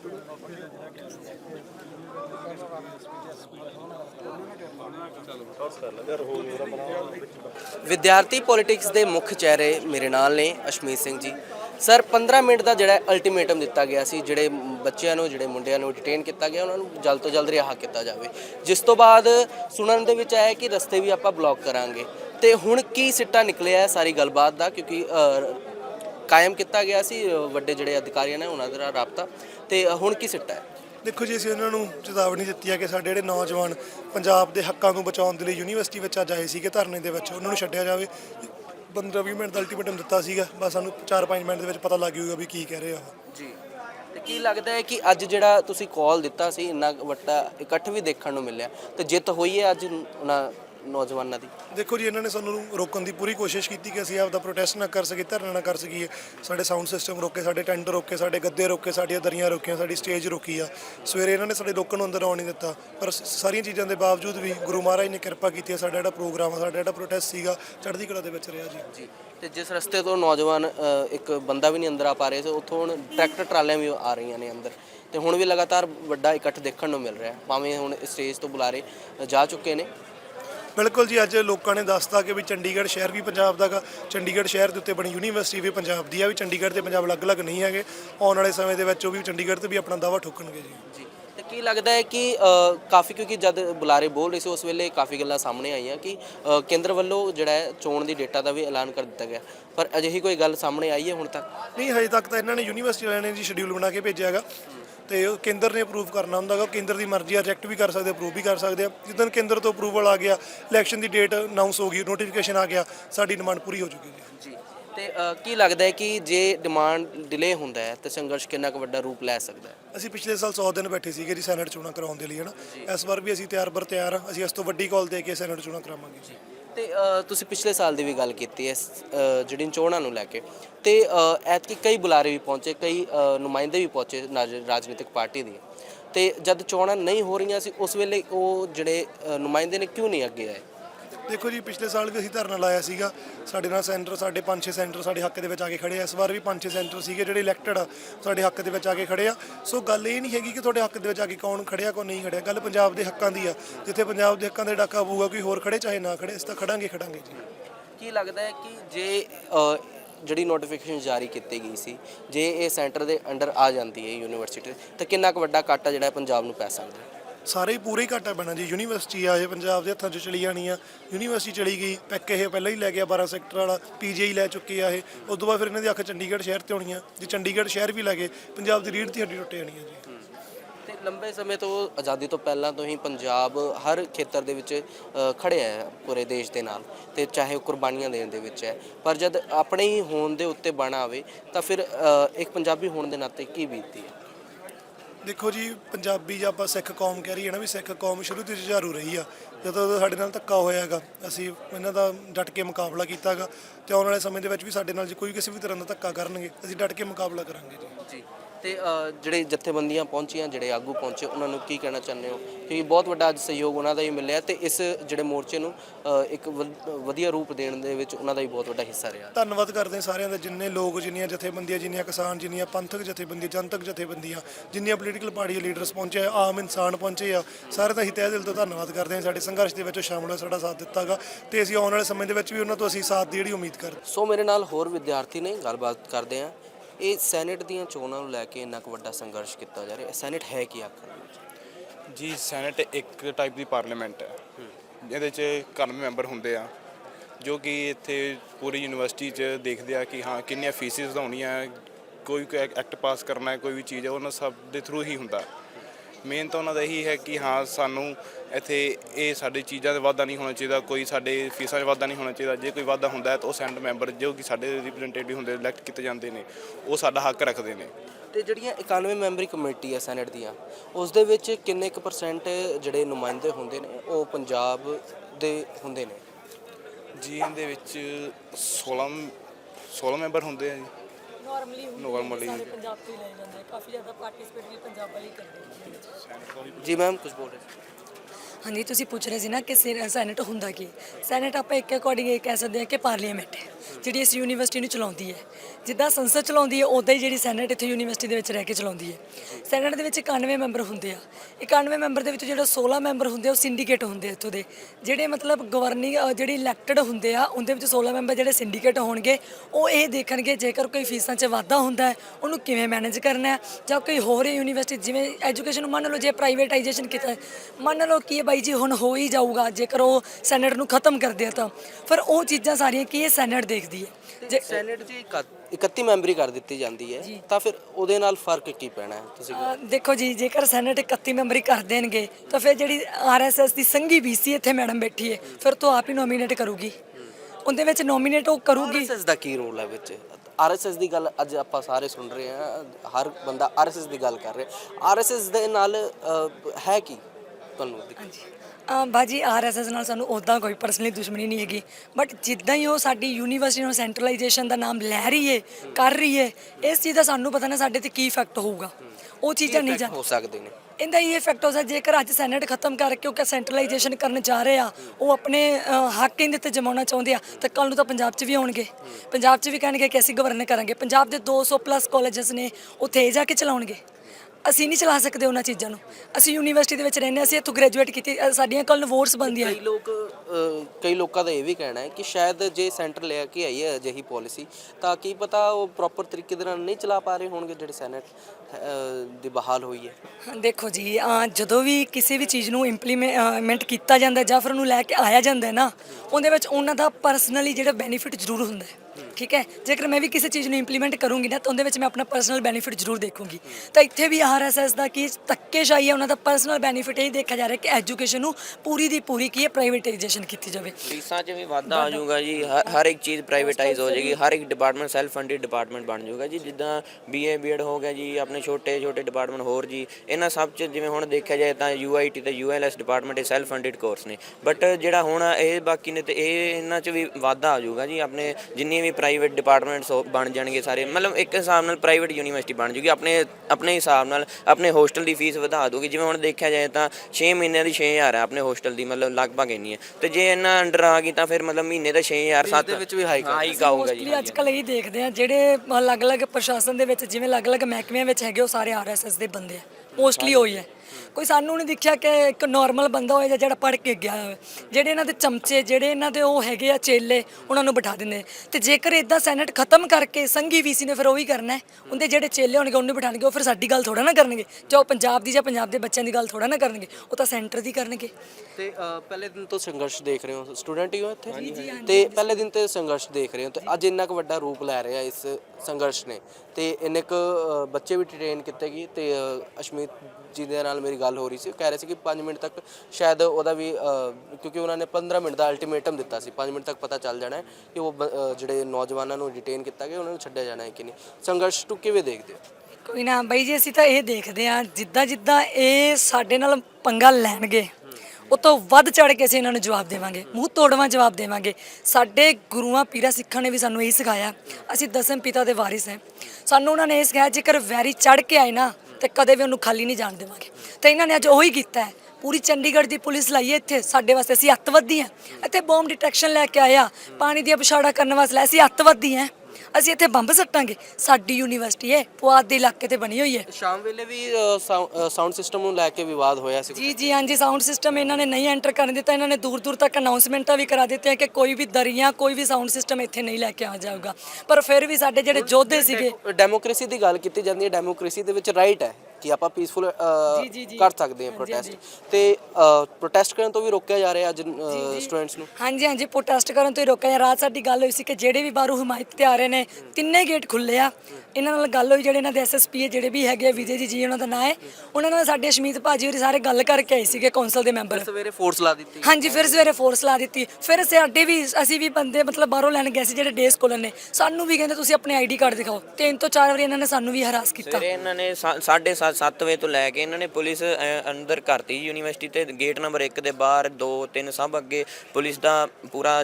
ਵਿਦਿਆਰਥੀ ਪੋਲਿਟਿਕਸ ਦੇ ਮੁੱਖ ਚਿਹਰੇ ਮੇਰੇ ਨਾਲ ਨੇ ਅਸ਼ਮੀਤ ਸਿੰਘ ਜੀ। ਸਰ 15 ਮਿੰਟ ਦਾ ਜਿਹੜਾ ਅਲਟੀਮੇਟਮ ਦਿੱਤਾ ਗਿਆ ਸੀ, ਜਿਹੜੇ ਬੱਚਿਆਂ ਨੂੰ, ਜਿਹੜੇ ਮੁੰਡਿਆਂ ਨੂੰ ਡਿਟੇਨ ਕੀਤਾ ਗਿਆ, ਉਹਨਾਂ ਨੂੰ ਜਲਦ ਤੋਂ ਜਲਦ ਰਿਹਾ ਕੀਤਾ ਜਾਵੇ। ਜਿਸ ਤੋਂ ਬਾਅਦ ਸੁਣਨ ਦੇ ਵਿੱਚ ਆਇਆ ਕਿ ਰਸਤੇ ਵੀ ਆਪਾਂ ਬਲੌਕ ਕਰਾਂਗੇ। ਤੇ ਹੁਣ ਕੀ ਸਿੱਟਾ ਨਿਕਲਿਆ ਹੈ ਸਾਰੀ ਗੱਲਬਾਤ ਦਾ, ਕਿਉਂਕਿ ਕਾਇਮ ਕੀਤਾ ਗਿਆ ਸੀ ਵੱਡੇ ਜਿਹੜੇ ਅਧਿਕਾਰੀਆਂ ਨੇ, ਉਹਨਾਂ ਦਾ ਰਾਬਤਾ। ਤੇ ਹੁਣ ਕੀ ਸਿੱਟਾ ਹੈ? ਦੇਖੋ ਜੀ, ਅਸੀਂ ਉਹਨਾਂ ਨੂੰ ਚੇਤਾਵਨੀ ਦਿੱਤੀ ਹੈ ਕਿ ਸਾਡੇ ਜਿਹੜੇ ਨੌਜਵਾਨ ਪੰਜਾਬ ਦੇ ਹੱਕਾਂ ਨੂੰ ਬਚਾਉਣ ਦੇ ਲਈ ਯੂਨੀਵਰਸਿਟੀ ਵਿੱਚ ਅੱਜ ਆਏ ਸੀਗੇ, ਧਰਨੇ ਦੇ ਵਿੱਚ। ਉਹਨਾਂ ਨੂੰ ਛੱਡਿਆ ਜਾਵੇ। 15-20 ਮਿੰਟ ਦਾ ਅਲਟੀਮੇਟਮ ਦਿੱਤਾ ਸੀਗਾ, ਬਸ ਸਾਨੂੰ 4-5 ਮਿੰਟ ਦੇ ਵਿੱਚ ਪਤਾ ਲੱਗ ਜਾਊਗਾ ਵੀ ਕੀ ਕਹਿ ਰਹੇ ਆ ਉਹ। ਜੀ। ਤੇ ਕੀ ਲੱਗਦਾ ਹੈ ਕਿ ਅੱਜ ਜਿਹੜਾ ਤੁਸੀਂ ਕਾਲ ਦਿੱਤਾ ਸੀ, ਇੰਨਾ ਵੱਡਾ ਇਕੱਠ ਵੀ ਦੇਖਣ ਨੂੰ ਮਿਲਿਆ, ਤੇ ਜਿੱਤ ਹੋਈ ਹੈ ਅੱਜ ਉਹਨਾਂ ਨੌਜਵਾਨਾਂ ਦੀ। ਦੇਖੋ ਜੀ ਇਹਨਾਂ ਨੇ ਸਾਨੂੰ ਰੋਕਣ ਦੀ ਪੂਰੀ ਕੋਸ਼ਿਸ਼ ਕੀਤੀ ਕਿ ਅਸੀਂ ਆਪਦਾ ਪ੍ਰੋਟੈਸਟ ਨਾ ਕਰ ਸਕੀਏ ਧਰਨਾ ਨਾ ਕਰ ਸਕੀਏ। ਸਾਡੇ ਸਾਊਂਡ ਸਿਸਟਮ ਰੋਕੇ ਸਾਡੇ ਟੈਂਟ ਰੋਕੇ ਸਾਡੇ ਗੱਦੇ ਰੋਕੇ ਸਾਡੀਆਂ ਦਰੀਆਂ ਰੋਕੀਆਂ ਸਾਡੀ ਸਟੇਜ ਰੋਕੀ ਆ। ਸਵੇਰੇ ਇਹਨਾਂ ਨੇ ਸਾਡੇ ਲੋਕਾਂ ਨੂੰ ਅੰਦਰ ਆਉਣ ਨਹੀਂ ਦਿੱਤਾ। ਪਰ ਸਾਰੀਆਂ ਚੀਜ਼ਾਂ ਦੇ ਬਾਵਜੂਦ ਵੀ ਗੁਰੂ ਮਹਾਰਾਜ ਨੇ ਕਿਰਪਾ ਕੀਤੀ ਹੈ ਸਾਡਾ ਜਿਹੜਾ ਪ੍ਰੋਗਰਾਮ ਆ ਸਾਡਾ ਜਿਹੜਾ ਪ੍ਰੋਟੈਸਟ ਸੀਗਾ ਚੜ੍ਹਦੀ ਕਲਾ ਦੇ ਵਿੱਚ ਰਿਹਾ ਜੀ। ਜੀ ਤੇ ਜਿਸ ਰਸਤੇ ਤੋਂ ਨੌਜਵਾਨ ਇੱਕ ਬੰਦਾ ਵੀ ਨਹੀਂ ਅੰਦਰ ਆ ਪਾ ਰਹੇ ਸੀ ਉੱਥੋਂ ਹੁਣ ਟਰੈਕਟਰ ਟਰਾਲੀਆਂ ਵੀ ਆ ਰਹੀਆਂ ਨੇ ਅੰਦਰ। ਤੇ ਹੁਣ ਵੀ ਲਗਾਤਾਰ ਵੱਡਾ ਇਕੱਠ ਦੇਖਣ ਨੂੰ ਮਿਲ ਰਿਹਾ। ਭਾਵੇਂ ਹੁਣ ਸਟੇਜ ਤੋਂ ਬੁਲਾਰੇ ਜਾ ਚੁੱਕੇ ਨੇ। ਬਿਲਕੁਲ ਜੀ ਅੱਜ ਲੋਕਾਂ ਨੇ ਦੱਸਤਾ ਕਿ ਵੀ ਚੰਡੀਗੜ੍ਹ ਸ਼ਹਿਰ ਵੀ ਪੰਜਾਬ ਦਾ ਗਾ। ਚੰਡੀਗੜ੍ਹ ਸ਼ਹਿਰ ਦੇ ਉੱਤੇ ਬਣੀ ਯੂਨੀਵਰਸਿਟੀ ਵੀ ਪੰਜਾਬ ਦੀ ਆ ਵੀ। ਚੰਡੀਗੜ੍ਹ ਤੇ ਪੰਜਾਬ ਅਲੱਗ-ਅਲੱਗ ਨਹੀਂ ਹੈਗੇ। ਆਉਣ ਵਾਲੇ ਸਮੇਂ ਦੇ ਵਿੱਚ ਉਹ ਵੀ ਚੰਡੀਗੜ੍ਹ ਤੇ ਵੀ ਆਪਣਾ ਦਾਵਾ ਠੋਕਣਗੇ ਜੀ। ਜੀ। ਤੇ ਕੀ ਲੱਗਦਾ ਹੈ ਕਿ ਅ, ਕਾਫੀ ਕਿਉਂਕਿ ਜਦ ਬੁਲਾਰੇ ਬੋਲ ਰਹੇ ਸੀ ਉਸ ਵੇਲੇ ਕਾਫੀ ਗੱਲਾਂ ਸਾਹਮਣੇ ਆਈਆਂ ਕਿ ਅ, ਕੇਂਦਰ ਵੱਲੋਂ ਜਿਹੜਾ ਹੈ ਚੋਣ ਦੀ ਡੇਟਾ ਦਾ ਵੀ ਐਲਾਨ ਕਰ ਦਿੱਤਾ ਗਿਆ। ਪਰ ਅਜਿਹੀ ਕੋਈ ਗੱਲ ਸਾਹਮਣੇ ਆਈ ਹੈ ਹੁਣ ਤੱਕ? ਨਹੀਂ ਹਜੇ ਤੱਕ ਤਾਂ ਇਹਨਾਂ ਨੇ ਯੂਨੀਵਰਸਿਟੀ ਵਾਲਿਆਂ ਨੇ ਜੀ ਸ਼ਡਿਊਲ ਬਣਾ ਕੇ ਭੇਜਿਆ ਹੈਗਾ। ਤੇ ਉਹ ਕੇਂਦਰ ਨੇ ਅਪਰੂਵ ਕਰਨਾ ਹੁੰਦਾ ਉਹ ਕੇਂਦਰ ਦੀ ਮਰਜ਼ੀ ਆ ਰਿਜੈਕਟ ਵੀ ਕਰ ਸਕਦੇ ਅਪਰੂਵ ਵੀ ਕਰ ਸਕਦੇ ਆ। ਜਿੱਦਣ ਕੇਂਦਰ ਤੋਂ ਅਪਰੂਵਲ ਆ ਗਿਆ ਇਲੈਕਸ਼ਨ ਦੀ ਡੇਟ ਅਨਾਉਂਸ ਹੋ ਗਈ ਨੋਟੀਫਿਕੇਸ਼ਨ ਆ ਗਿਆ ਸਾਡੀ ਡਿਮਾਂਡ ਪੂਰੀ ਹੋ ਚੁੱਕੀ ਜੀ ਜੀ। ਤੇ ਅ, ਕੀ ਲੱਗਦਾ ਹੈ ਕਿ ਜੇ ਡਿਮਾਂਡ ਡਿਲੇ ਹੁੰਦਾ ਹੈ ਤਾਂ ਸੰਘਰਸ਼ ਕਿੰਨਾ ਕੁ ਵੱਡਾ ਰੂਪ ਲੈ ਸਕਦਾ ਹੈ? ਅਸੀਂ ਪਿਛਲੇ ਸਾਲ 100 ਦਿਨ ਬੈਠੇ ਸੀਗੇ ਜੀ ਸੈਨੇਟ ਚੋਣਾਂ ਕਰਾਉਣ ਦੇ ਲਈ ਹਨਾ ਇਸ ਵਾਰ ਵੀ ਅਸੀਂ ਤਿਆਰ ਬਰ ਤਿਆਰ ਆ। ਅਸੀਂ ਇਸ ਤੋਂ ਵੱਡੀ ਕਾਲ ਦੇ ਕੇ ਸੈਨੇਟ ਚੋਣਾਂ ਕਰਾਵਾਂਗੇ। ਜੀ। ਤੇ ਅ, ਤੁਸੀਂ ਪਿਛਲੇ ਸਾਲ ਦੀ ਵੀ ਗੱਲ ਕੀਤੀ ਹੈ ਸ- ਅ, ਜਿਹੜੀ ਚੋਣਾਂ ਨੂੰ ਲੈ ਕੇ। ਤੇ ਅ, ਐਤਕੀ ਕਈ ਬੁਲਾਰੇ ਵੀ ਪਹੁੰਚੇ ਕਈ ਅ, ਨੁਮਾਇੰਦੇ ਵੀ ਪਹੁੰਚੇ ਰਾਜ- ਰਾਜਨੀਤਿਕ ਪਾਰਟੀ ਦੇ। ਤੇ ਜਦ ਚੋਣਾਂ ਨਹੀਂ ਹੋ ਰਹੀਆਂ ਸੀ ਉਸ ਵੇਲੇ ਉਹ ਜਿਹੜੇ ਅ, ਨੁਮਾਇੰਦੇ ਨੇ ਕਿਉਂ ਨਹੀਂ ਅੱਗੇ ਆਏ? ਦੇਖੋ ਜੀ, ਪਿਛਲੇ ਸਾਲ ਵੀ ਅਸੀਂ ਧਰਨਾ ਲਾਇਆ ਸੀਗਾ। ਸਾਡੇ ਨਾਲ ਸੈਂਟਰ, ਸਾਡੇ 5-6 ਸੈਂਟਰ ਸਾਡੇ ਹੱਕ ਦੇ ਵਿੱਚ ਆ ਕੇ ਖੜੇ ਆ। ਇਸ ਵਾਰ ਵੀ 5-6 ਸੈਂਟਰ ਸੀਗੇ ਜਿਹੜੇ ਇਲੈਕਟਡ ਸਾਡੇ ਹੱਕ ਦੇ ਵਿੱਚ ਆ ਕੇ ਖੜੇ ਆ। ਸੋ ਗੱਲ ਇਹ ਨਹੀਂ ਹੈਗੀ ਕਿ ਤੁਹਾਡੇ ਹੱਕ ਦੇ ਵਿੱਚ ਆ ਕੇ ਕੌਣ ਖੜਿਆ, ਕੌਣ ਨਹੀਂ ਖੜਿਆ। ਗੱਲ ਪੰਜਾਬ ਦੇ ਹੱਕਾਂ ਦੀ ਆ। ਜਿੱਥੇ ਪੰਜਾਬ ਦੇ ਹੱਕਾਂ ਦੇ ਡਾਕਾ ਪਊਗਾ, ਕੋਈ ਹੋਰ ਖੜੇ, ਚਾਹੇ ਨਾ ਖੜੇ, ਇਸ ਤਾਂ ਖੜਾਂਗੇ ਖੜਾਂਗੇ ਜੀ। ਕੀ ਲੱਗਦਾ ਹੈ ਕਿ ਜੇ ਜਿਹੜੀ ਨੋਟੀਫਿਕੇਸ਼ਨ ਜਾਰੀ ਕੀਤੀ ਗਈ ਸੀ, ਜੇ ਇਹ ਸੈਂਟਰ ਦੇ ਅੰਡਰ ਆ ਜਾਂਦੀ ਹੈ, ਯੂਨੀਵਰਸਿਟੀ ਤਾਂ ਕਿੰਨਾ ਕੁ ਵੱਡਾ ਘਾਟਾ ਜਿਹੜਾ ਪੰਜਾਬ ਨੂੰ ਪੈ ਸਕਦਾ ਸਾਰੇ ਹੀ ਪੂਰੇ ਹੀ ਘਾਟਾ ਪੈਣਾ ਜੀ। ਯੂਨੀਵਰਸਿਟੀ ਆ ਇਹ ਪੰਜਾਬ ਦੇ ਹੱਥਾਂ 'ਚ ਚਲੀ ਜਾਣੀ ਆ। ਯੂਨੀਵਰਸਿਟੀ ਚਲੀ ਗਈ ਪੈਕ ਇਹ ਪਹਿਲਾਂ ਹੀ ਲੈ ਗਿਆ 12 ਸੈਕਟਰ ਵਾਲਾ ਪੀਜੀਆਈ ਲੈ ਚੁੱਕੇ ਆ ਇਹ। ਉਸ ਤੋਂ ਬਾਅਦ ਫਿਰ ਇਹਨਾਂ ਦੀ ਅੱਖ ਚੰਡੀਗੜ੍ਹ ਸ਼ਹਿਰ ਤੇ ਹੋਣੀ ਆ। ਜੇ ਚੰਡੀਗੜ੍ਹ ਸ਼ਹਿਰ ਵੀ ਲੈ ਗਏ ਪੰਜਾਬ ਦੀ ਰੀੜ੍ਹ ਦੀ ਹੱਡੀ ਟੁੱਟ ਜਾਣੀ ਆ ਜੀ। ਤੇ ਲੰਬੇ ਸਮੇਂ ਤੋਂ ਆਜ਼ਾਦੀ ਤੋਂ ਪਹਿਲਾਂ ਤੋਂ ਹੀ ਪੰਜਾਬ ਹਰ ਖੇਤਰ ਦੇ ਵਿੱਚ ਅ, ਖੜਿਆ ਹੈ ਪੂਰੇ ਦੇਸ਼ ਦੇ ਨਾਲ। ਤੇ ਚਾਹੇ ਉਹ ਕੁਰਬਾਨੀਆਂ ਦੇਣ ਦੇ ਵਿੱਚ ਹੈ। ਪਰ ਜਦ ਆਪਣੇ ਹੀ ਹੋਣ ਦੇ ਉੱਤੇ ਬਣ ਆਵੇ ਤਾਂ ਫਿਰ ਅ, ਇੱਕ ਪੰਜਾਬੀ ਹੋਣ ਦੇ ਨਾਤੇ ਕੀ ਬੀਤਦੀ ਹੈ? ਦੇਖੋ ਜੀ, ਪੰਜਾਬੀ ਜਾਂ ਆਪਾਂ ਸਿੱਖ ਕੌਮ ਕਹਿ ਰਹੀ ਹੈ ਨਾ ਵੀ ਸਿੱਖ ਕੌਮ ਸ਼ੁਰੂ ਤੋਂ ਜੁਝਾਰੂ ਰਹੀ ਆ। ਜਦੋਂ ਤੋਂ ਸਾਡੇ ਨਾਲ ਧੱਕਾ ਹੋਇਆ ਹੈਗਾ, ਅਸੀਂ ਇਹਨਾਂ ਦਾ ਡਟ ਕੇ ਮੁਕਾਬਲਾ ਕੀਤਾਗਾ ਤੇ ਆਉਣ ਵਾਲੇ ਸਮੇਂ ਦੇ ਵਿੱਚ ਵੀ ਸਾਡੇ ਨਾਲ ਜੇ ਕੋਈ ਕਿਸੇ ਵੀ ਤਰ੍ਹਾਂ ਦਾ ਧੱਕਾ ਕਰਨਗੇ, ਅਸੀਂ ਡਟ ਕੇ ਮੁਕਾਬਲਾ ਕਰਾਂਗੇ ਜੀ। ਤੇ ਅ, ਜਿਹੜੇ ਜਥੇਬੰਦੀਆਂ ਪਹੁੰਚੀਆਂ ਜਿਹੜੇ ਆਗੂ ਪਹੁੰਚੇ ਉਹਨਾਂ ਨੂੰ ਕੀ ਕਹਿਣਾ ਚਾਹੁੰਦੇ ਹੋ? ਕਿਉਂਕਿ ਬਹੁਤ ਵੱਡਾ ਅੱਜ ਸਹਿਯੋਗ ਉਹਨਾਂ ਦਾ ਹੀ ਮਿਲਿਆ ਤੇ ਇਸ ਜਿਹੜੇ ਮੋਰਚੇ ਨੂੰ ਅ, ਇੱਕ ਵਧ- ਵਧੀਆ ਰੂਪ ਦੇਣ ਦੇ ਵਿੱਚ ਉਹਨਾਂ ਦਾ ਹੀ ਬਹੁਤ ਵੱਡਾ ਹਿੱਸਾ ਰਿਹਾ। ਧੰਨਵਾਦ ਕਰਦੇ ਹਾਂ ਸਾਰਿਆਂ ਦਾ ਜਿੰਨੇ ਲੋਕ ਜਿੰਨੀਆਂ ਜਥੇਬੰਦੀਆਂ ਜਿੰਨੀਆਂ ਕਿਸਾਨ ਜਿੰਨੀਆਂ ਪੰਥਕ ਜਥੇਬੰਦੀਆਂ ਜਨਤਕ ਜਥੇਬੰਦੀਆਂ ਜਿੰਨੀਆਂ ਪੋਲੀਟੀਕਲ ਪਾਰਟੀ ਲੀਡਰਸ ਪਹੁੰਚੇ ਆ, ਆਮ ਇਨਸਾਨ ਪਹੁੰਚੇ ਆ ਸਾਰੇ ਦਾ ਅਸੀਂ ਤਹਿ ਦਿਲ ਤੋਂ ਧੰਨਵਾਦ ਕਰਦੇ ਹਾਂ। ਸਾਡੇ ਸੰਘਰਸ਼ ਦੇ ਵਿੱਚ ਸ਼ਾਮਲ ਹੋਏ ਸਾਡਾ ਸਾਥ ਦਿੱਤਾਗਾ ਤੇ ਅਸੀਂ ਆਉਣ ਵਾਲੇ ਸਮੇਂ ਦੇ ਵਿੱਚ ਵੀ ਉਹਨਾਂ ਤੋਂ ਅਸੀਂ ਸਾਥ ਦੀ ਜਿਹੜੀ ਉਮੀਦ ਕਰਦੇ ਸੋ ਮੇਰੇ ਨਾਲ ਹੋਰ ਵਿਦਿਆਰਥੀ ਨੇ ਗੱਲਬਾਤ ਕਰਦੇ ਆ ਇਹ ਸੈਨੇਟ ਦੀਆਂ ਚੋਣਾਂ ਨੂੰ ਲੈ ਕੇ ਇੰਨਾ ਕੁ ਵੱਡਾ ਸੰਘਰਸ਼ ਕੀਤਾ ਜਾ ਰਿਹਾ। ਸੈਨੇਟ ਹੈ ਕੀ ਆਖਰ ਜੀ, ਸੈਨੇਟ ਇੱਕ ਟਾਈਪ ਦੀ ਪਾਰਲੀਮੈਂਟ ਹੈ। ਇਹਦੇ 'ਚ 91 ਮੈਂਬਰ ਹੁੰਦੇ ਆ, ਜੋ ਕਿ ਇੱਥੇ ਪੂਰੀ ਯੂਨੀਵਰਸਿਟੀ 'ਚ ਦੇਖਦੇ ਆ ਕਿ ਹਾਂ, ਕਿੰਨੀਆਂ ਫੀਸਿਸ ਹੋਣੀਆਂ, ਕੋਈ ਐਕਟ ਪਾਸ ਕਰਨਾ ਹੈ, ਕੋਈ ਵੀ ਚੀਜ਼ ਹੈ, ਉਹਨਾਂ ਸਭ ਦੇ ਥਰੂ ਹੀ ਹੁੰਦਾ। ਮੇਨ ਤਾਂ ਉਹਨਾਂ ਦਾ ਇਹੀ ਹੈ ਕਿ ਹਾਂ, ਸਾਨੂੰ ਇੱਥੇ ਇਹ ਸਾਡੇ ਚੀਜ਼ਾਂ ਦੇ ਵਾਧਾ ਨਹੀਂ ਹੋਣਾ ਚਾਹੀਦਾ ਕੋਈ ਸਾਡੇ ਫੀਸਾਂ 'ਚ ਵਾਧਾ ਨਹੀਂ ਹੋਣਾ ਚਾਹੀਦਾ। ਜੇ ਕੋਈ ਵਾਧਾ ਹੁੰਦਾ ਹੈ ਤਾਂ ਉਹ ਸੈਂਟ ਮੈਂਬਰ ਜੋ ਕਿ ਸਾਡੇ ਰਿਪਰੈਜ਼ੈਂਟੇਟਿਵ ਹੁੰਦੇ ਇਲੈਕਟ ਕੀਤੇ ਜਾਂਦੇ ਨੇ ਉਹ ਸਾਡਾ ਹੱਕ ਰੱਖਦੇ ਨੇ। ਤੇ ਜਿਹੜੀਆਂ 91 ਮੈਂਬਰੀ ਕਮੇਟੀ ਹੈ ਸੈਨੇਟ ਦੀਆਂ ਉਸ ਦੇ ਵਿੱਚ ਕਿੰਨੇ ਕੁ ਪਰਸੈਂਟ ਜਿਹੜੇ ਨੁਮਾਇੰਦੇ ਹੁੰਦੇ ਨੇ ਉਹ ਪੰਜਾਬ ਦੇ ਹੁੰਦੇ ਨੇ? ਜੀ ਇਹਦੇ ਵਿੱਚ 16 16 ਮੈਂਬਰ ਹੁੰਦੇ ਆ ਜੀ। ਨਾਰਮਲੀ Normally ਸਾਰੇ ਪੰਜਾਬ ਤੋਂ ਹੀ ਲੈ ਜਾਂਦੇ ਆ। ਕਾਫੀ ਜ਼ਿਆਦਾ ਪਾਰਟਿਸਿਪੇਟ ਵੀ ਪੰਜਾਬ ਵਾਲੇ ਹੀ ਕਰਦੇ ਜੀ ਮੈਮ ਕੁਝ ਬੋਲ ਰਹੇ ਸੀ। ਹਾਂਜੀ ਤੁਸੀਂ ਪੁੱਛ ਰਹੇ ਸੀ ਨਾ ਕਿ ਸੇ ਸੈਨੇਟ ਹੁੰਦਾ ਕੀ? ਸੈਨੇਟ ਆਪਾਂ ਇੱਕ ਅਕੋਰਡਿੰਗ ਇਹ ਕਹਿ ਸਕਦੇ ਹਾਂ ਕਿ ਪਾਰਲੀਮੈਂਟ ਹੈ ਜਿਹੜੀ ਇਸ ਯੂਨੀਵਰਸਿਟੀ ਨੂੰ ਚਲਾਉਂਦੀ ਹੈ। ਜਿੱਦਾਂ ਸੰਸਦ ਚਲਾਉਂਦੀ ਹੈ ਉਦਾਂ ਹੀ ਜਿਹੜੀ ਸੈਨੇਟ ਇੱਥੇ ਯੂਨੀਵਰਸਿਟੀ ਦੇ ਵਿੱਚ ਰਹਿ ਕੇ ਚਲਾਉਂਦੀ ਹੈ। ਸੈਨੇਟ ਦੇ ਵਿੱਚ 91 ਮੈਂਬਰ ਹੁੰਦੇ ਆ। 91 ਮੈਂਬਰ ਦੇ ਵਿੱਚ ਜਿਹੜਾ 16 ਮੈਂਬਰ ਹੁੰਦੇ ਆ ਉਹ ਸਿੰਡੀਕੇਟ ਹੁੰਦੇ ਆ ਇੱਥੋਂ ਦੇ। ਜਿਹੜੇ ਮਤਲਬ ਗਵਰਨਿੰਗ ਅ, ਜਿਹੜੀ ਇਲੈਕਟਡ ਹੁੰਦੇ ਆ ਉਹਦੇ ਵਿੱਚ 16 ਮੈਂਬਰ ਜਿਹੜੇ ਸਿੰਡੀਕੇਟ ਹੋਣਗੇ ਉਹ ਇਹ ਦੇਖਣਗੇ ਜੇਕਰ ਕੋਈ ਫੀਸਾਂ 'ਚ ਵਾਧਾ ਹੁੰਦਾ ਹੈ ਉਹਨੂੰ ਕਿਵੇਂ ਮੈਨੇਜ ਕਰਨਾ ਹੈ? ਜਾਂ ਕੋਈ ਹੋਰ ਯੂਨੀਵਰਸਿਟੀ ਜਿਵੇਂ ਐਜੂਕੇਸ਼ਨ ਨੂੰ ਮੰਨ ਲਓ ਜੇ ਪ੍ਰਾਈਵੇਟਾਈਜੇਸ਼ਨ ਕੀਤਾ ਮੰਨ ਲਓ ਕੀ ਹੈ ਬਾਈ ਜੀ ਹੁਣ ਹੋ ਹੀ ਜਾਊਗਾ ਜੇਕਰ ਉਹ ਸੈਨੇਟ ਨੂੰ ਖਤਮ ਕਰ ਦਿਆ ਤਾਂ। ਫਿਰ ਉਹ ਚੀਜ਼ਾਂ ਸਾਰੀਆਂ ਕੀ ਇਹ ਸੈਨੇਟ ਦੇਖਦੀ ਹੈ? ਜੇ ਸੈਨੇਟ ਜੀ 31 ਮੈਂਬਰੀ ਕਰ ਦਿੱਤੀ ਜਾਂਦੀ ਹੈ ਤਾਂ ਫਿਰ ਉਹਦੇ ਨਾਲ ਫ਼ਰਕ ਕੀ ਪੈਣਾ ਹੈ ਤੁਸੀਂ ਦੇਖੋ ਜੀ ਜੇਕਰ ਸੈਨੇਟ 31 ਮੈਂਬਰੀ ਕਰ ਦੇਣਗੇ ਤਾਂ ਫਿਰ ਜਿਹੜੀ ਆਰਐਸਐਸ ਦੀ ਸੰਘੀ ਬੀਸੀ ਇੱਥੇ ਮੈਡਮ ਬੈਠੀ ਹੈ ਫਿਰ ਤੋਂ ਆਪ ਹੀ ਨੋਮੀਨੇਟ ਕਰੂਗੀ। ਉਹਦੇ ਵਿੱਚ ਨੋਮੀਨੇਟ ਉਹ ਕਰੂਗੀ। ਆਰਐਸਐਸ ਦਾ ਕੀ ਰੋਲ ਹੈ ਵਿੱਚ? ਆਰਐਸਐਸ ਦੀ ਗੱਲ ਅੱਜ ਆਪਾਂ ਸਾਰੇ ਸੁਣ ਰਹੇ ਹਾਂ ਹਰ ਬੰਦਾ ਆਰਐਸਐਸ ਦੀ ਗੱਲ ਕਰ ਰਿਹਾ। ਆਰਐਸਐਸ ਦੇ ਨਾਲ ਹੈ ਕੀ? ਤੁਹਾਨੂੰ ਹਾਂਜੀ। ਅਹ ਬਾਜੀ ਆਰਐਸਐਸ ਨਾਲ ਸਾਨੂੰ ਉਦਾਂ ਕੋਈ ਪਰਸਨਲੀ ਦੁਸ਼ਮਣੀ ਨਹੀਂ ਹੈਗੀ। ਬਟ ਜਿੱਦਾਂ ਹੀ ਉਹ ਸਾਡੀ ਯੂਨੀਵਰਸਿਟੀ ਨੂੰ ਸੈਂਟਰਲਾਈਜੇਸ਼ਨ ਦਾ ਨਾਮ ਲੈ ਰਹੀ ਏ ਕਰ ਰਹੀ ਏ ਇਸ ਚੀਜ਼ ਦਾ ਸਾਨੂੰ ਪਤਾ ਨਾ ਸਾਡੇ ਤੇ ਕੀ ਇਫੈਕਟ ਹੋਊਗਾ। ਉਹ ਚੀਜ਼ਾਂ ਨਹੀਂ ਜਾ ਹੋ ਸਕਦੇ ਨੇ। ਇਹਦਾ ਇਹ ਇਫੈਕਟ ਹੋ ਸਕਦਾ ਜੇਕਰ ਅੱਜ ਸੈਨੇਟ ਖਤਮ ਕਰਕੇ ਉਹ ਸੈਂਟਰਲਾਈਜੇਸ਼ਨ ਕਰਨ ਜਾ ਰਹੇ ਆ ਉਹ ਆਪਣੇ ਹੱਕ ਇਹਦੇ ਤੇ ਜਮਾਉਣਾ ਚਾਹੁੰਦੇ ਆ ਤਾਂ ਕੱਲ ਨੂੰ ਤਾਂ ਪੰਜਾਬ 'ਚ ਵੀ ਆਉਣਗੇ। ਪੰਜਾਬ 'ਚ ਵੀ ਕਹਿਣਗੇ ਕਿ ਅਸੀਂ ਗਵਰਨ ਕਰਾਂਗੇ। ਪੰਜਾਬ ਦੇ 200 ਪਲੱਸ ਕਾਲਜਸ ਨੇ ਉੱਥੇ ਜਾ ਕੇ ਚਲਾਉਣਗੇ। ਅਸੀਂ ਨਹੀਂ ਚਲਾ ਸਕਦੇ ਉਹਨਾਂ ਚੀਜ਼ਾਂ ਨੂੰ। ਅਸੀਂ ਯੂਨੀਵਰਸਿਟੀ ਦੇ ਵਿੱਚ ਰਹਿੰਦੇ ਅਸੀਂ ਇੱਥੋਂ ਗ੍ਰੈਜੂਏਟ ਕੀਤੀ ਅਹ, ਸਾਡੀਆਂ ਕੱਲ ਨੂੰ ਵੋਟਸ ਬਣਦੀਆਂ ਕਈ ਲੋਕ ਅ, ਕਈ ਲੋਕਾਂ ਦਾ ਇਹ ਵੀ ਕਹਿਣਾ ਹੈ ਕਿ ਸ਼ਾਇਦ ਜੇ ਸੈਂਟਰ ਲੈ ਕੇ ਆਈ ਹੈ ਅਜਿਹੀ ਪਾਲਿਸੀ ਤਾਂ ਕੀ ਪਤਾ ਉਹ ਪ੍ਰੋਪਰ ਤਰੀਕੇ ਦੇ ਨਾਲ ਨਹੀਂ ਚਲਾ ਪਾ ਰਹੇ ਹੋਣਗੇ ਜਿਹੜੇ ਸੈਨੇਟ ਅ, ਦੀ ਬਹਾਲ ਹੋਈ ਹੈ। ਹਾਂ, ਦੇਖੋ ਜੀ ਅਹ ਜਦੋਂ ਵੀ ਕਿਸੇ ਵੀ ਚੀਜ਼ ਨੂੰ ਇੰਪਲੀਮੈਂਟ ਕੀਤਾ ਜਾਂਦਾ ਹੈ ਜਾਂ ਫਿਰ ਉਹਨੂੰ ਲੈ ਕੇ ਆਇਆ ਜਾਂਦਾ ਹੈ ਨਾ ਉਹਦੇ ਵਿੱਚ ਉਹਨਾਂ ਦਾ ਪਰਸਨਲੀ ਜਿਹੜਾ ਬੈਨੀਫਿਟ ਜ਼ਰੂਰ ਹੁੰਦਾ ਹੈ। ਠੀਕ ਹੈ? ਜੇਕਰ ਮੈਂ ਵੀ ਕਿਸੇ ਚੀਜ਼ ਨੂੰ ਇੰਪਲੀਮੈਂਟ ਕਰੂੰਗੀ ਨਾ, ਤਾਂ ਉਹਦੇ ਵਿੱਚ ਮੈਂ ਆਪਣਾ ਪਰਸਨਲ ਬੈਨੀਫਿਟ ਜ਼ਰੂਰ ਦੇਖੂੰਗੀ। ਤਾਂ ਇੱਥੇ ਵੀ ਆਰਐਸਐਸ ਦਾ ਕੀ ਧੱਕੇਸ਼ਾਹੀ ਹੈ, ਉਹਨਾਂ ਦਾ ਪਰਸਨਲ ਬੈਨੀਫਿਟ ਇਹ ਦੇਖਿਆ ਜਾ ਰਿਹਾ ਕਿ ਐਜੂਕੇਸ਼ਨ ਨੂੰ ਪੂਰੀ ਦੀ ਪੂਰੀ ਕੀ ਹੈ ਪ੍ਰਾਈਵੇਟਾਈਜੇਸ਼ਨ ਕੀਤੀ ਜਾਵੇ। ਫੀਸਾਂ 'ਚ ਵੀ ਵਾਧਾ ਆ ਜਾਊਗਾ ਜੀ ਹਰ- ਹਰ ਇੱਕ ਚੀਜ਼ ਪ੍ਰਾਈਵੇਟਾਈਜ਼ ਹੋ ਜਾਏਗੀ, ਹਰ ਇੱਕ ਡਿਪਾਰਟਮੈਂਟ ਸੈਲਫ ਫੰਡਡ ਡਿਪਾਰਟਮੈਂਟ ਬਣ ਜਾਊਗਾ ਜੀ, ਜਿੱਦਾਂ ਬੀਏ ਬੀਐਡ ਹੋ ਗਿਆ ਜੀ, ਆਪਣੇ ਛੋਟੇ ਛੋਟੇ ਡਿਪਾਰਟਮੈਂਟ ਹੋਰ ਜੀ, ਇਹਨਾਂ ਸਭ 'ਚ ਜਿਵੇਂ ਹੁਣ ਦੇਖਿਆ ਜਾਏ ਤਾਂ ਯੂਆਈਟੀ ਤੇ ਯੂਐਲਐਸ ਡਿਪਾਰਟਮੈਂਟ ਇਹ ਸੈਲਫ ਫੰਡਡ ਕੋਰਸ ਨੇ। ਬਟ ਜਿਹੜਾ ਹੁਣ ਇਹ ਬਾਕੀ ਨੇ ਤੇ ਇਹ ਇਹਨਾਂ 'ਚ ਵੀ ਵਾਧਾ ਆ ਜਾਊਗਾ ਜੀ, ਆਪਣੇ ਜਿੰਨੀ ਵੀ ਪ੍ਰਾਈਵੇਟ ਡਿਪਾਰਟਮੈਂਟਸ ਬਣ ਜਾਣਗੇ ਸਾਰੇ। ਮਤਲਬ ਇੱਕ ਹਿਸਾਬ ਨਾਲ ਪ੍ਰਾਈਵੇਟ ਯੂਨੀਵਰਸਿਟੀ ਬਣ ਜੂਗੀ। ਆਪਣੇ ਆਪਣੇ ਹਿਸਾਬ ਨਾਲ ਆਪਣੇ ਹੋਸਟਲ ਦੀ ਫੀਸ ਵਧਾ ਦੋਗੇ। ਜਿਵੇਂ ਹੁਣ ਦੇਖਿਆ ਜਾਏ ਤਾਂ 6 ਮਹੀਨਿਆਂ ਦੀ 6000 ਹੈ ਆਪਣੇ ਹੋਸਟਲ ਦੀ ਮਤਲਬ ਲਗਭਗ ਇੰਨੀ ਹੈ। ਤੇ ਜੇ ਇਹਨਾਂ ਅੰਡਰ ਆ ਗਈ ਤਾਂ ਫਿਰ ਮਤਲਬ ਮਹੀਨੇ ਦਾ 6000 7 ਦੇ ਵਿੱਚ ਵੀ hike ਹਾਈਕ ਆਊਗਾ ਜੀ। ਮੋਸਟਲੀ ਅੱਜ ਕੱਲ੍ਹ ਇਹੀ ਦੇਖਦੇ ਆ ਜਿਹੜੇ ਅਲੱਗ-ਅਲੱਗ ਪ੍ਰਸ਼ਾਸਨ ਦੇ ਵਿੱਚ ਜਿਵੇਂ ਅਲੱਗ-ਅਲੱਗ ਮਹਿਕਮਿਆਂ ਵਿੱਚ ਹੈਗੇ ਉਹ ਸਾਰੇ ਆਰਐਸਐਸ ਦੇ ਬੰਦੇ ਆ। ਮੋਸਟਲੀ ਹੋਈ ਹੈ। ਕੋਈ ਸਾਨੂੰ ਨਹੀਂ ਦਿਖਿਆ ਕਿ ਇੱਕ ਨਾਰਮਲ ਬੰਦਾ ਹੋਏ ਜਾਂ ਜਿਹੜਾ ਪੜ੍ਹ ਕੇ ਗਿਆ ਹੋਵੇ। ਜਿਹੜੇ ਇਹਨਾਂ ਦੇ ਚਮਚੇ ਜਿਹੜੇ ਇਹਨਾਂ ਦੇ ਉਹ ਹੈਗੇ ਆ ਚੇਲੇ ਉਹਨਾਂ ਨੂੰ ਬਿਠਾ ਦਿੰਦੇ। ਤੇ ਜੇਕਰ ਇਦਾਂ ਸੈਨੇਟ ਖਤਮ ਕਰਕੇ ਸੰਘੀ ਵੀਸੀ ਨੇ ਫਿਰ ਉਹੀ ਕਰਨਾ ਹੈ। ਉਹਦੇ ਜਿਹੜੇ ਚੇਲੇ ਹੋਣਗੇ ਉਹਨੂੰ ਬਿਠਾਣਗੇ ਉਹ ਫਿਰ ਸਾਡੀ ਗੱਲ ਥੋੜਾ ਨਾ ਕਰਨਗੇ। ਜੋ ਪੰਜਾਬ ਦੀ ਜਾਂ ਪੰਜਾਬ ਦੇ ਬੱਚਿਆਂ ਦੀ ਗੱਲ ਥੋੜਾ ਨਾ ਕਰਨਗੇ ਉਹ ਤਾਂ ਸੈਂਟਰ ਦੀ ਕਰਨਗੇ। ਤੇ ਅ, ਪਹਿਲੇ ਦਿਨ ਤੋਂ ਸੰਘਰਸ਼ ਦੇਖ ਰਹੇ ਹੋ? ਸਟੂਡੈਂਟ ਹੀ ਹੋ ਇੱਥੇ? ਤੇ ਪਹਿਲੇ ਦਿਨ ਤੇ ਸੰਘਰਸ਼ ਦੇਖ ਰਹੇ ਹੋ? ਤੇ ਅੱਜ ਇੰਨਾ ਕੁ ਵੱਡਾ ਰੂਪ ਲੈ ਰਿਹਾ ਇਸ ਸੰਘਰਸ਼ ਨੇ। ਤੇ ਇੰਨੇ ਕੁ ਬੱਚੇ ਵੀ ਟ੍ਰੇਨ ਕੀਤੇ ਗਏ ਤੇ ਅਸ਼ਮੀਤ ਜੀ ਦੇ ਨਾਲ ਮੇਰੀ ਗੱਲ ਹੋ ਰਹੀ ਸੀ। ਉਹ ਕਹਿ ਰਹੇ ਸੀ ਕਿ 5 ਮਿੰਟ ਤੱਕ ਸ਼ਾਇਦ ਉਹਦਾ ਵੀ ਕਿਉਂਕਿ ਉਹਨਾਂ ਨੇ 15 ਮਿੰਟ ਦਾ ਅਲਟੀਮੇਟਮ ਦਿੱਤਾ ਸੀ। 5 ਮਿੰਟ ਤੱਕ ਪਤਾ ਚੱਲ ਜਾਣਾ ਹੈ ਕਿ ਉਹ ਬ- ਜਿਹੜੇ ਨੌਜਵਾਨਾਂ ਨੂੰ ਡਿਟੇਨ ਕੀਤਾ ਗਿਆ, ਉਹਨਾਂ ਨੂੰ ਛੱਡਿਆ ਜਾਣਾ ਹੈ ਕਿ ਨਹੀਂ। ਸੰਘਰਸ਼ ਤੋਂ ਕਿਵੇਂ ਦੇਖਦੇ ਹੋ? ਕੋਈ ਨਾ ਬਾਈ ਜੀ, ਅਸੀਂ ਤਾਂ ਇਹ ਦੇਖਦੇ ਆ ਜਿੱਦਾਂ ਜਿੱਦਾਂ ਇਹ ਸਾਡੇ ਨਾਲ ਪੰਗਾ ਲੈਣਗੇ ਉਹ ਤੋਂ ਵੱਧ ਚੜ ਕੇ ਅਸੀਂ ਇਹਨਾਂ ਨੂੰ ਜਵਾਬ ਦੇਵਾਂਗੇ, ਮੂੰਹ ਤੋੜਵਾਂ ਜਵਾਬ ਦੇਵਾਂਗੇ। ਸਾਡੇ ਗੁਰੂਆਂ, ਪੀਰਾਂ, ਸਿੱਖਾਂ ਨੇ ਵੀ ਸਾਨੂੰ ਇਹੀ ਸਿਖਾਇਆ। ਅਸੀਂ ਦਸਮ ਪਿਤਾ ਦੇ ਵਾਰਿਸ ਹਾਂ। ਸਾਨੂੰ ਉਹਨਾਂ ਨੇ ਇਹ ਸਿਖਾਇਆ, ਜੇਕਰ ਵੈਰੀ ਚੜ ਕੇ ਆਏ ਨਾ, ਤੇ ਕਦੇ ਵੀ ਉਹਨੂੰ ਖਾਲੀ ਨਹੀਂ ਜਾਣ ਦੇਵਾਂਗੇ। ਤੇ ਇਹਨਾਂ ਨੇ ਅੱਜ ਉਹੀ ਕੀਤਾ ਹੈ। ਪੂਰੀ ਚੰਡੀਗੜ੍ਹ ਦੀ ਪੁਲਿਸ ਲਾਈ ਇੱਥੇ। ਸਾਡੇ ਵਾਸਤੇ ਅਸੀਂ ਅੱਤਵਾਦੀ ਹਾਂ। ਇੱਥੇ ਬੰਬ ਡਿਟੈਕਸ਼ਨ ਲੈ ਕੇ ਆਇਆ ਪਾਣੀ ਦੀਆਂ ਵਿਛਾੜਾ ਕਰਨ ਵਾਸਤੇ ਅਸੀਂ ਅੱਤਵਾਦੀ ਹਾਂ। ਅਸੀਂ ਇੱਥੇ ਬੰਬ ਸੱਟਾਂਗੇ। ਸਾਡੀ ਯੂਨੀਵਰਸਿਟੀ ਹੈ ਪੁਆਧ ਦੇ ਇਲਾਕੇ ਤੇ ਬਣੀ ਹੋਈ ਹੈ। ਸ਼ਾਮ ਵੇਲੇ ਵੀ ਸਾਊਂਡ ਸਿਸਟਮ ਨੂੰ ਲੈ ਕੇ ਵਿਵਾਦ ਹੋਇਆ ਸੀ। ਜੀ ਜੀ ਹਾਂਜੀ ਸਾਊਂਡ ਸਿਸਟਮ ਇਹਨਾਂ ਨੇ ਨਹੀਂ ਐਂਟਰ ਕਰਨ ਦਿੱਤਾ। ਇਹਨਾਂ ਨੇ ਦੂਰ ਦੂਰ ਤੱਕ ਅਨਾਉਂਸਮੈਂਟਾਂ ਵੀ ਕਰਾ ਦਿੱਤੀਆਂ ਕਿ ਕੋਈ ਵੀ ਦਰੀਆਂ ਕੋਈ ਵੀ ਸਾਊਂਡ ਸਿਸਟਮ ਇੱਥੇ ਨਹੀਂ ਲੈ ਕੇ ਆ ਜਾਊਗਾ। ਪਰ ਫਿਰ ਵੀ ਸਾਡੇ ਜਿਹੜੇ ਯੋਧੇ ਸੀਗੇ ਡੈਮੋਕ੍ਰੇਸੀ ਦੀ ਗੱਲ ਕੀਤੀ ਜਾਂਦੀ ਹੈ। ਡੈਮੋਕ੍ਰੇਸੀ ਦੇ ਵਿੱਚ ਰਾਈਟ ਹੈ। ਕਿ ਆਪਾਂ ਪੀਸਫੁਲ। ਕਰ ਸਕਦੇ ਹਾਂ ਪ੍ਰੋਟੈਸਟ ਤੇ ਪ੍ਰੋਟੈਸਟ ਕਰਨ ਤੋਂ ਵੀ ਰੋਕਿਆ ਜਾ ਰਿਹਾ ਅੱਜ ਸਟੂਡੈਂਟਸ ਨੂੰ। ਹਾਂਜੀ ਹਾਂਜੀ ਪ੍ਰੋਟੈਸਟ ਕਰਨ ਤੋਂ ਹੀ ਰੋਕਿਆ ਜਾਂ ਰਾਤ ਸਾਡੀ ਗੱਲ ਹੋਈ ਸੀ ਕਿ ਜਿਹੜੇ ਵੀ ਬਾਹਰੋਂ ਹਮਾਇਤ ਤੇ ਆ ਰਹੇ ਨੇ ਤਿੰਨੇ ਗੇਟ ਖੁੱਲੇ ਆ। ਇਹਨਾਂ ਨਾਲ ਗੱਲ ਹੋਈ ਜਿਹੜੇ ਇਹਨਾਂ ਦੇ ਐਸਐਸਪੀ ਜਿਹੜੇ ਵੀ ਹੈਗੇ ਆ, ਵਿਜੇ ਜੀ ਜੀ ਉਹਨਾਂ ਦਾ ਨਾਂ ਹੈ ਉਹਨਾਂ ਨਾਲ ਸਾਡੇ ਅਸ਼ਮੀਤ ਭਾਜੀ ਹੋਰੀ ਸਾਰੇ ਗੱਲ ਕਰਕੇ ਆਏ ਸੀਗੇ ਕੌਂਸਲ ਦੇ ਮੈਂਬਰ ਸਵੇਰੇ ਫੋਰਸ ਲਾ ਦਿੱਤੀ। ਹਾਂਜੀ ਫਿਰ ਸਵੇਰੇ ਫੋਰਸ ਲਾ ਦਿੱਤੀ। ਫਿਰ ਸਾਡੇ ਵੀ ਅਸੀਂ ਵੀ ਬੰਦੇ ਮਤਲਬ ਬਾਹਰੋਂ ਲੈਣ ਗਏ ਸੀ ਜਿਹੜੇ ਡੇ ਸਕੋਲਰ ਨੇ। ਸਾਨੂੰ ਵੀ ਕਹਿੰਦੇ ਤੁਸੀਂ ਆਪਣੇ ਆਈਡੀ ਕਾਰਡ ਦਿਖਾਓ। ਤਿੰਨ ਤੋਂ ਚਾਰ ਵਾਰੀ ਇਹਨਾਂ ਨੇ ਸਾਨੂੰ ਵੀ ਹਰਾਸ ਕੀਤਾ। ਸਵੇਰੇ ਇਹਨਾਂ ਨੇ 7:30 7 ਵਜੇ ਤੋਂ ਲੈ ਕੇ ਇਹਨਾਂ ਨੇ ਪੁਲਿਸ ਅ, ਅੰਦਰ ਕਰਤੀ ਯੂਨੀਵਰਸਿਟੀ ਤੇ ਗੇਟ ਨੰਬਰ 1 ਦੇ ਬਾਹਰ 2 3 ਸਭ ਅੱਗੇ ਪੁਲਿਸ ਦਾ ਪੂਰਾ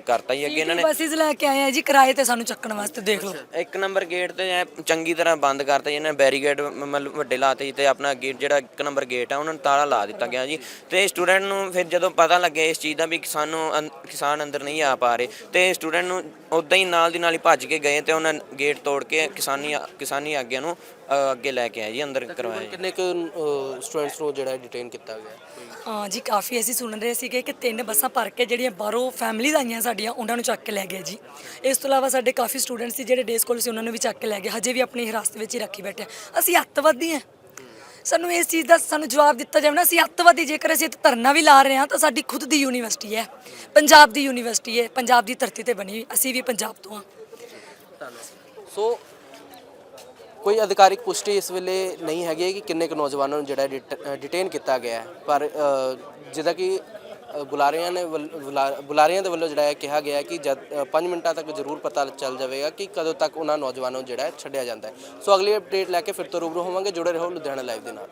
ਕਰਤਾ ਹੀ ਅੱਗੇ ਇਹਨਾਂ ਨੇ। ਬੱਸਿਸ ਲੈ ਕੇ ਆਏ ਆ ਜੀ ਕਿਰਾਏ ਤੇ ਸਾਨੂੰ ਚੱਕਣ ਵਾਸਤੇ ਦੇਖ ਲਓ। ਇੱਕ ਨੰਬਰ ਗੇਟ ਤੇ ਐਂ ਚੰਗੀ ਤਰ੍ਹਾਂ ਬੰਦ ਕਰਤਾ ਜੀ ਇਹਨਾਂ ਨੇ ਬੈਰੀਕੇਡ ਮਤਲਬ ਵੱਡੇ ਲਾਤੇ ਜੀ ਤੇ ਆਪਣਾ ਗੇਟ ਜਿਹੜਾ ਇੱਕ ਨੰਬਰ ਗੇਟ ਆ ਉਹਨਾਂ ਨੂੰ ਤਾਲਾ ਲਾ ਦਿੱਤਾ ਗਿਆ ਜੀ। ਤੇ ਸਟੂਡੈਂਟ ਨੂੰ ਫਿਰ ਜਦੋਂ ਪਤਾ ਲੱਗਿਆ ਇਸ ਚੀਜ਼ ਦਾ ਵੀ ਸਾਨੂੰ ਅੰ- ਕਿਸਾਨ ਅੰਦਰ ਨਹੀਂ ਆ ਪਾ ਰਹੇ ਤੇ ਸਟੂਡੈਂਟ ਨੂੰ ਉਦਾਂ ਹੀ ਨਾਲ ਦੀ ਨਾਲ ਹੀ ਭੱਜ ਕੇ ਗਏ ਤੇ ਉਹਨਾਂ ਗੇਟ ਤੋੜ ਕੇ ਕਿਸਾਨੀ ਕਿਸਾਨੀ ਆਗਿਆ ਨੂੰ ਅ, ਅੱਗੇ ਲੈ ਕੇ ਆਏ ਜੀ ਅੰਦਰ ਕਰਵਾਇਆ ਜੀ। ਕਿੰਨੇ ਕੁ ਸਟੂਡੈਂਟਸ ਨੂੰ ਜਿਹੜਾ ਡਿਟੇਨ ਕੀਤਾ ਗਿਆ? ਹਾਂ ਜੀ, ਕਾਫੀ ਅਸੀਂ ਸੁਣ ਰਹੇ ਸੀਗੇ ਕਿ ਤਿੰਨ ਬੱਸਾਂ ਭਰ ਕੇ ਜਿਹੜੀਆਂ ਬਾਹਰੋਂ ਫੈਮਲੀਜ਼ ਆਈਆਂ ਸਾਡੀਆਂ, ਉਹਨਾਂ ਨੂੰ ਚੱਕ ਕੇ ਲੈ ਗਏ ਜੀ। ਇਸ ਤੋਂ ਇਲਾਵਾ ਸਾਡੇ ਕਾਫੀ ਸਟੂਡੈਂਟ ਸੀ ਜਿਹੜੇ ਡੇ ਸਕੂਲ ਸੀ, ਉਹਨਾਂ ਨੂੰ ਵੀ ਚੱਕ ਕੇ ਲੈ ਗਏ। ਹਜੇ ਵੀ ਆਪਣੀ ਹਿਰਾਸਤ ਵਿੱਚ ਹੀ ਰੱਖੀ ਬੈਠੇ ਆ। ਅਸੀਂ ਅੱਤਵਾਦੀ ਹਾਂ। ਸਾਨੂੰ ਇਸ ਚੀਜ਼ ਦਾ, ਸਾਨੂੰ ਜਵਾਬ ਦਿੱਤਾ ਜਾਵੇ ਨਾ, ਅਸੀਂ ਅੱਤਵਾਦੀ, ਜੇਕਰ ਅਸੀਂ ਇੱਥੇ ਧਰਨਾ ਵੀ ਲਾ ਰਹੇ ਹਾਂ, ਤਾਂ ਸਾਡੀ ਖੁਦ ਦੀ ਯੂਨੀਵਰਸਿਟੀ ਹੈ। ਪੰਜਾਬ ਦੀ ਯੂਨੀਵਰਸਿਟੀ ਹੈ, ਪੰਜਾਬ ਦੀ ਧਰਤੀ ਤੇ ਬਣੀ ਹੋਈ। ਅਸੀਂ ਵੀ ਪੰਜਾਬ ਤੋਂ ਹਾਂ। ਸੋ ਕੋਈ ਅਧਿਕਾਰਿਕ ਪੁਸ਼ਟੀ ਇਸ ਵੇਲੇ ਨਹੀਂ ਹੈਗੀ ਹੈ ਕਿ ਕਿੰਨੇ ਕੁ ਨੌਜਵਾਨਾਂ ਨੂੰ ਜਿਹੜਾ ਡਿਟੇਨ ਕੀਤਾ ਗਿਆ ਹੈ। ਪਰ ਅ, ਜਿੱਦਾਂ ਕਿ ਬੁਲਾਰਿਆਂ ਨੇ ਵੱਲ- ਬੁਲਾ- ਬੁਲਾਰਿਆਂ ਦੇ ਵੱਲੋਂ ਜਿਹੜਾ ਹੈ ਕਿਹਾ ਗਿਆ ਕਿ ਜਦ 5 ਮਿੰਟਾਂ ਤੱਕ ਜ਼ਰੂਰ ਪਤਾ ਚੱਲ ਜਾਵੇਗਾ ਕਿ ਕਦੋਂ ਤੱਕ ਉਹਨਾਂ ਨੌਜਵਾਨਾਂ ਨੂੰ ਜਿਹੜਾ ਹੈ ਛੱਡਿਆ ਜਾਂਦਾ ਹੈ। ਸੋ ਅਗਲੀ ਅਪਡੇਟ ਲੈ ਕੇ ਫਿਰ ਤੋਂ ਰੂਬਰੂ ਹੋਵਾਂਗੇ। ਜੁੜੇ ਰਹੋ ਲੁਧਿਆਣਾ ਲਾਈਵ ਦੇ ਨਾਲ।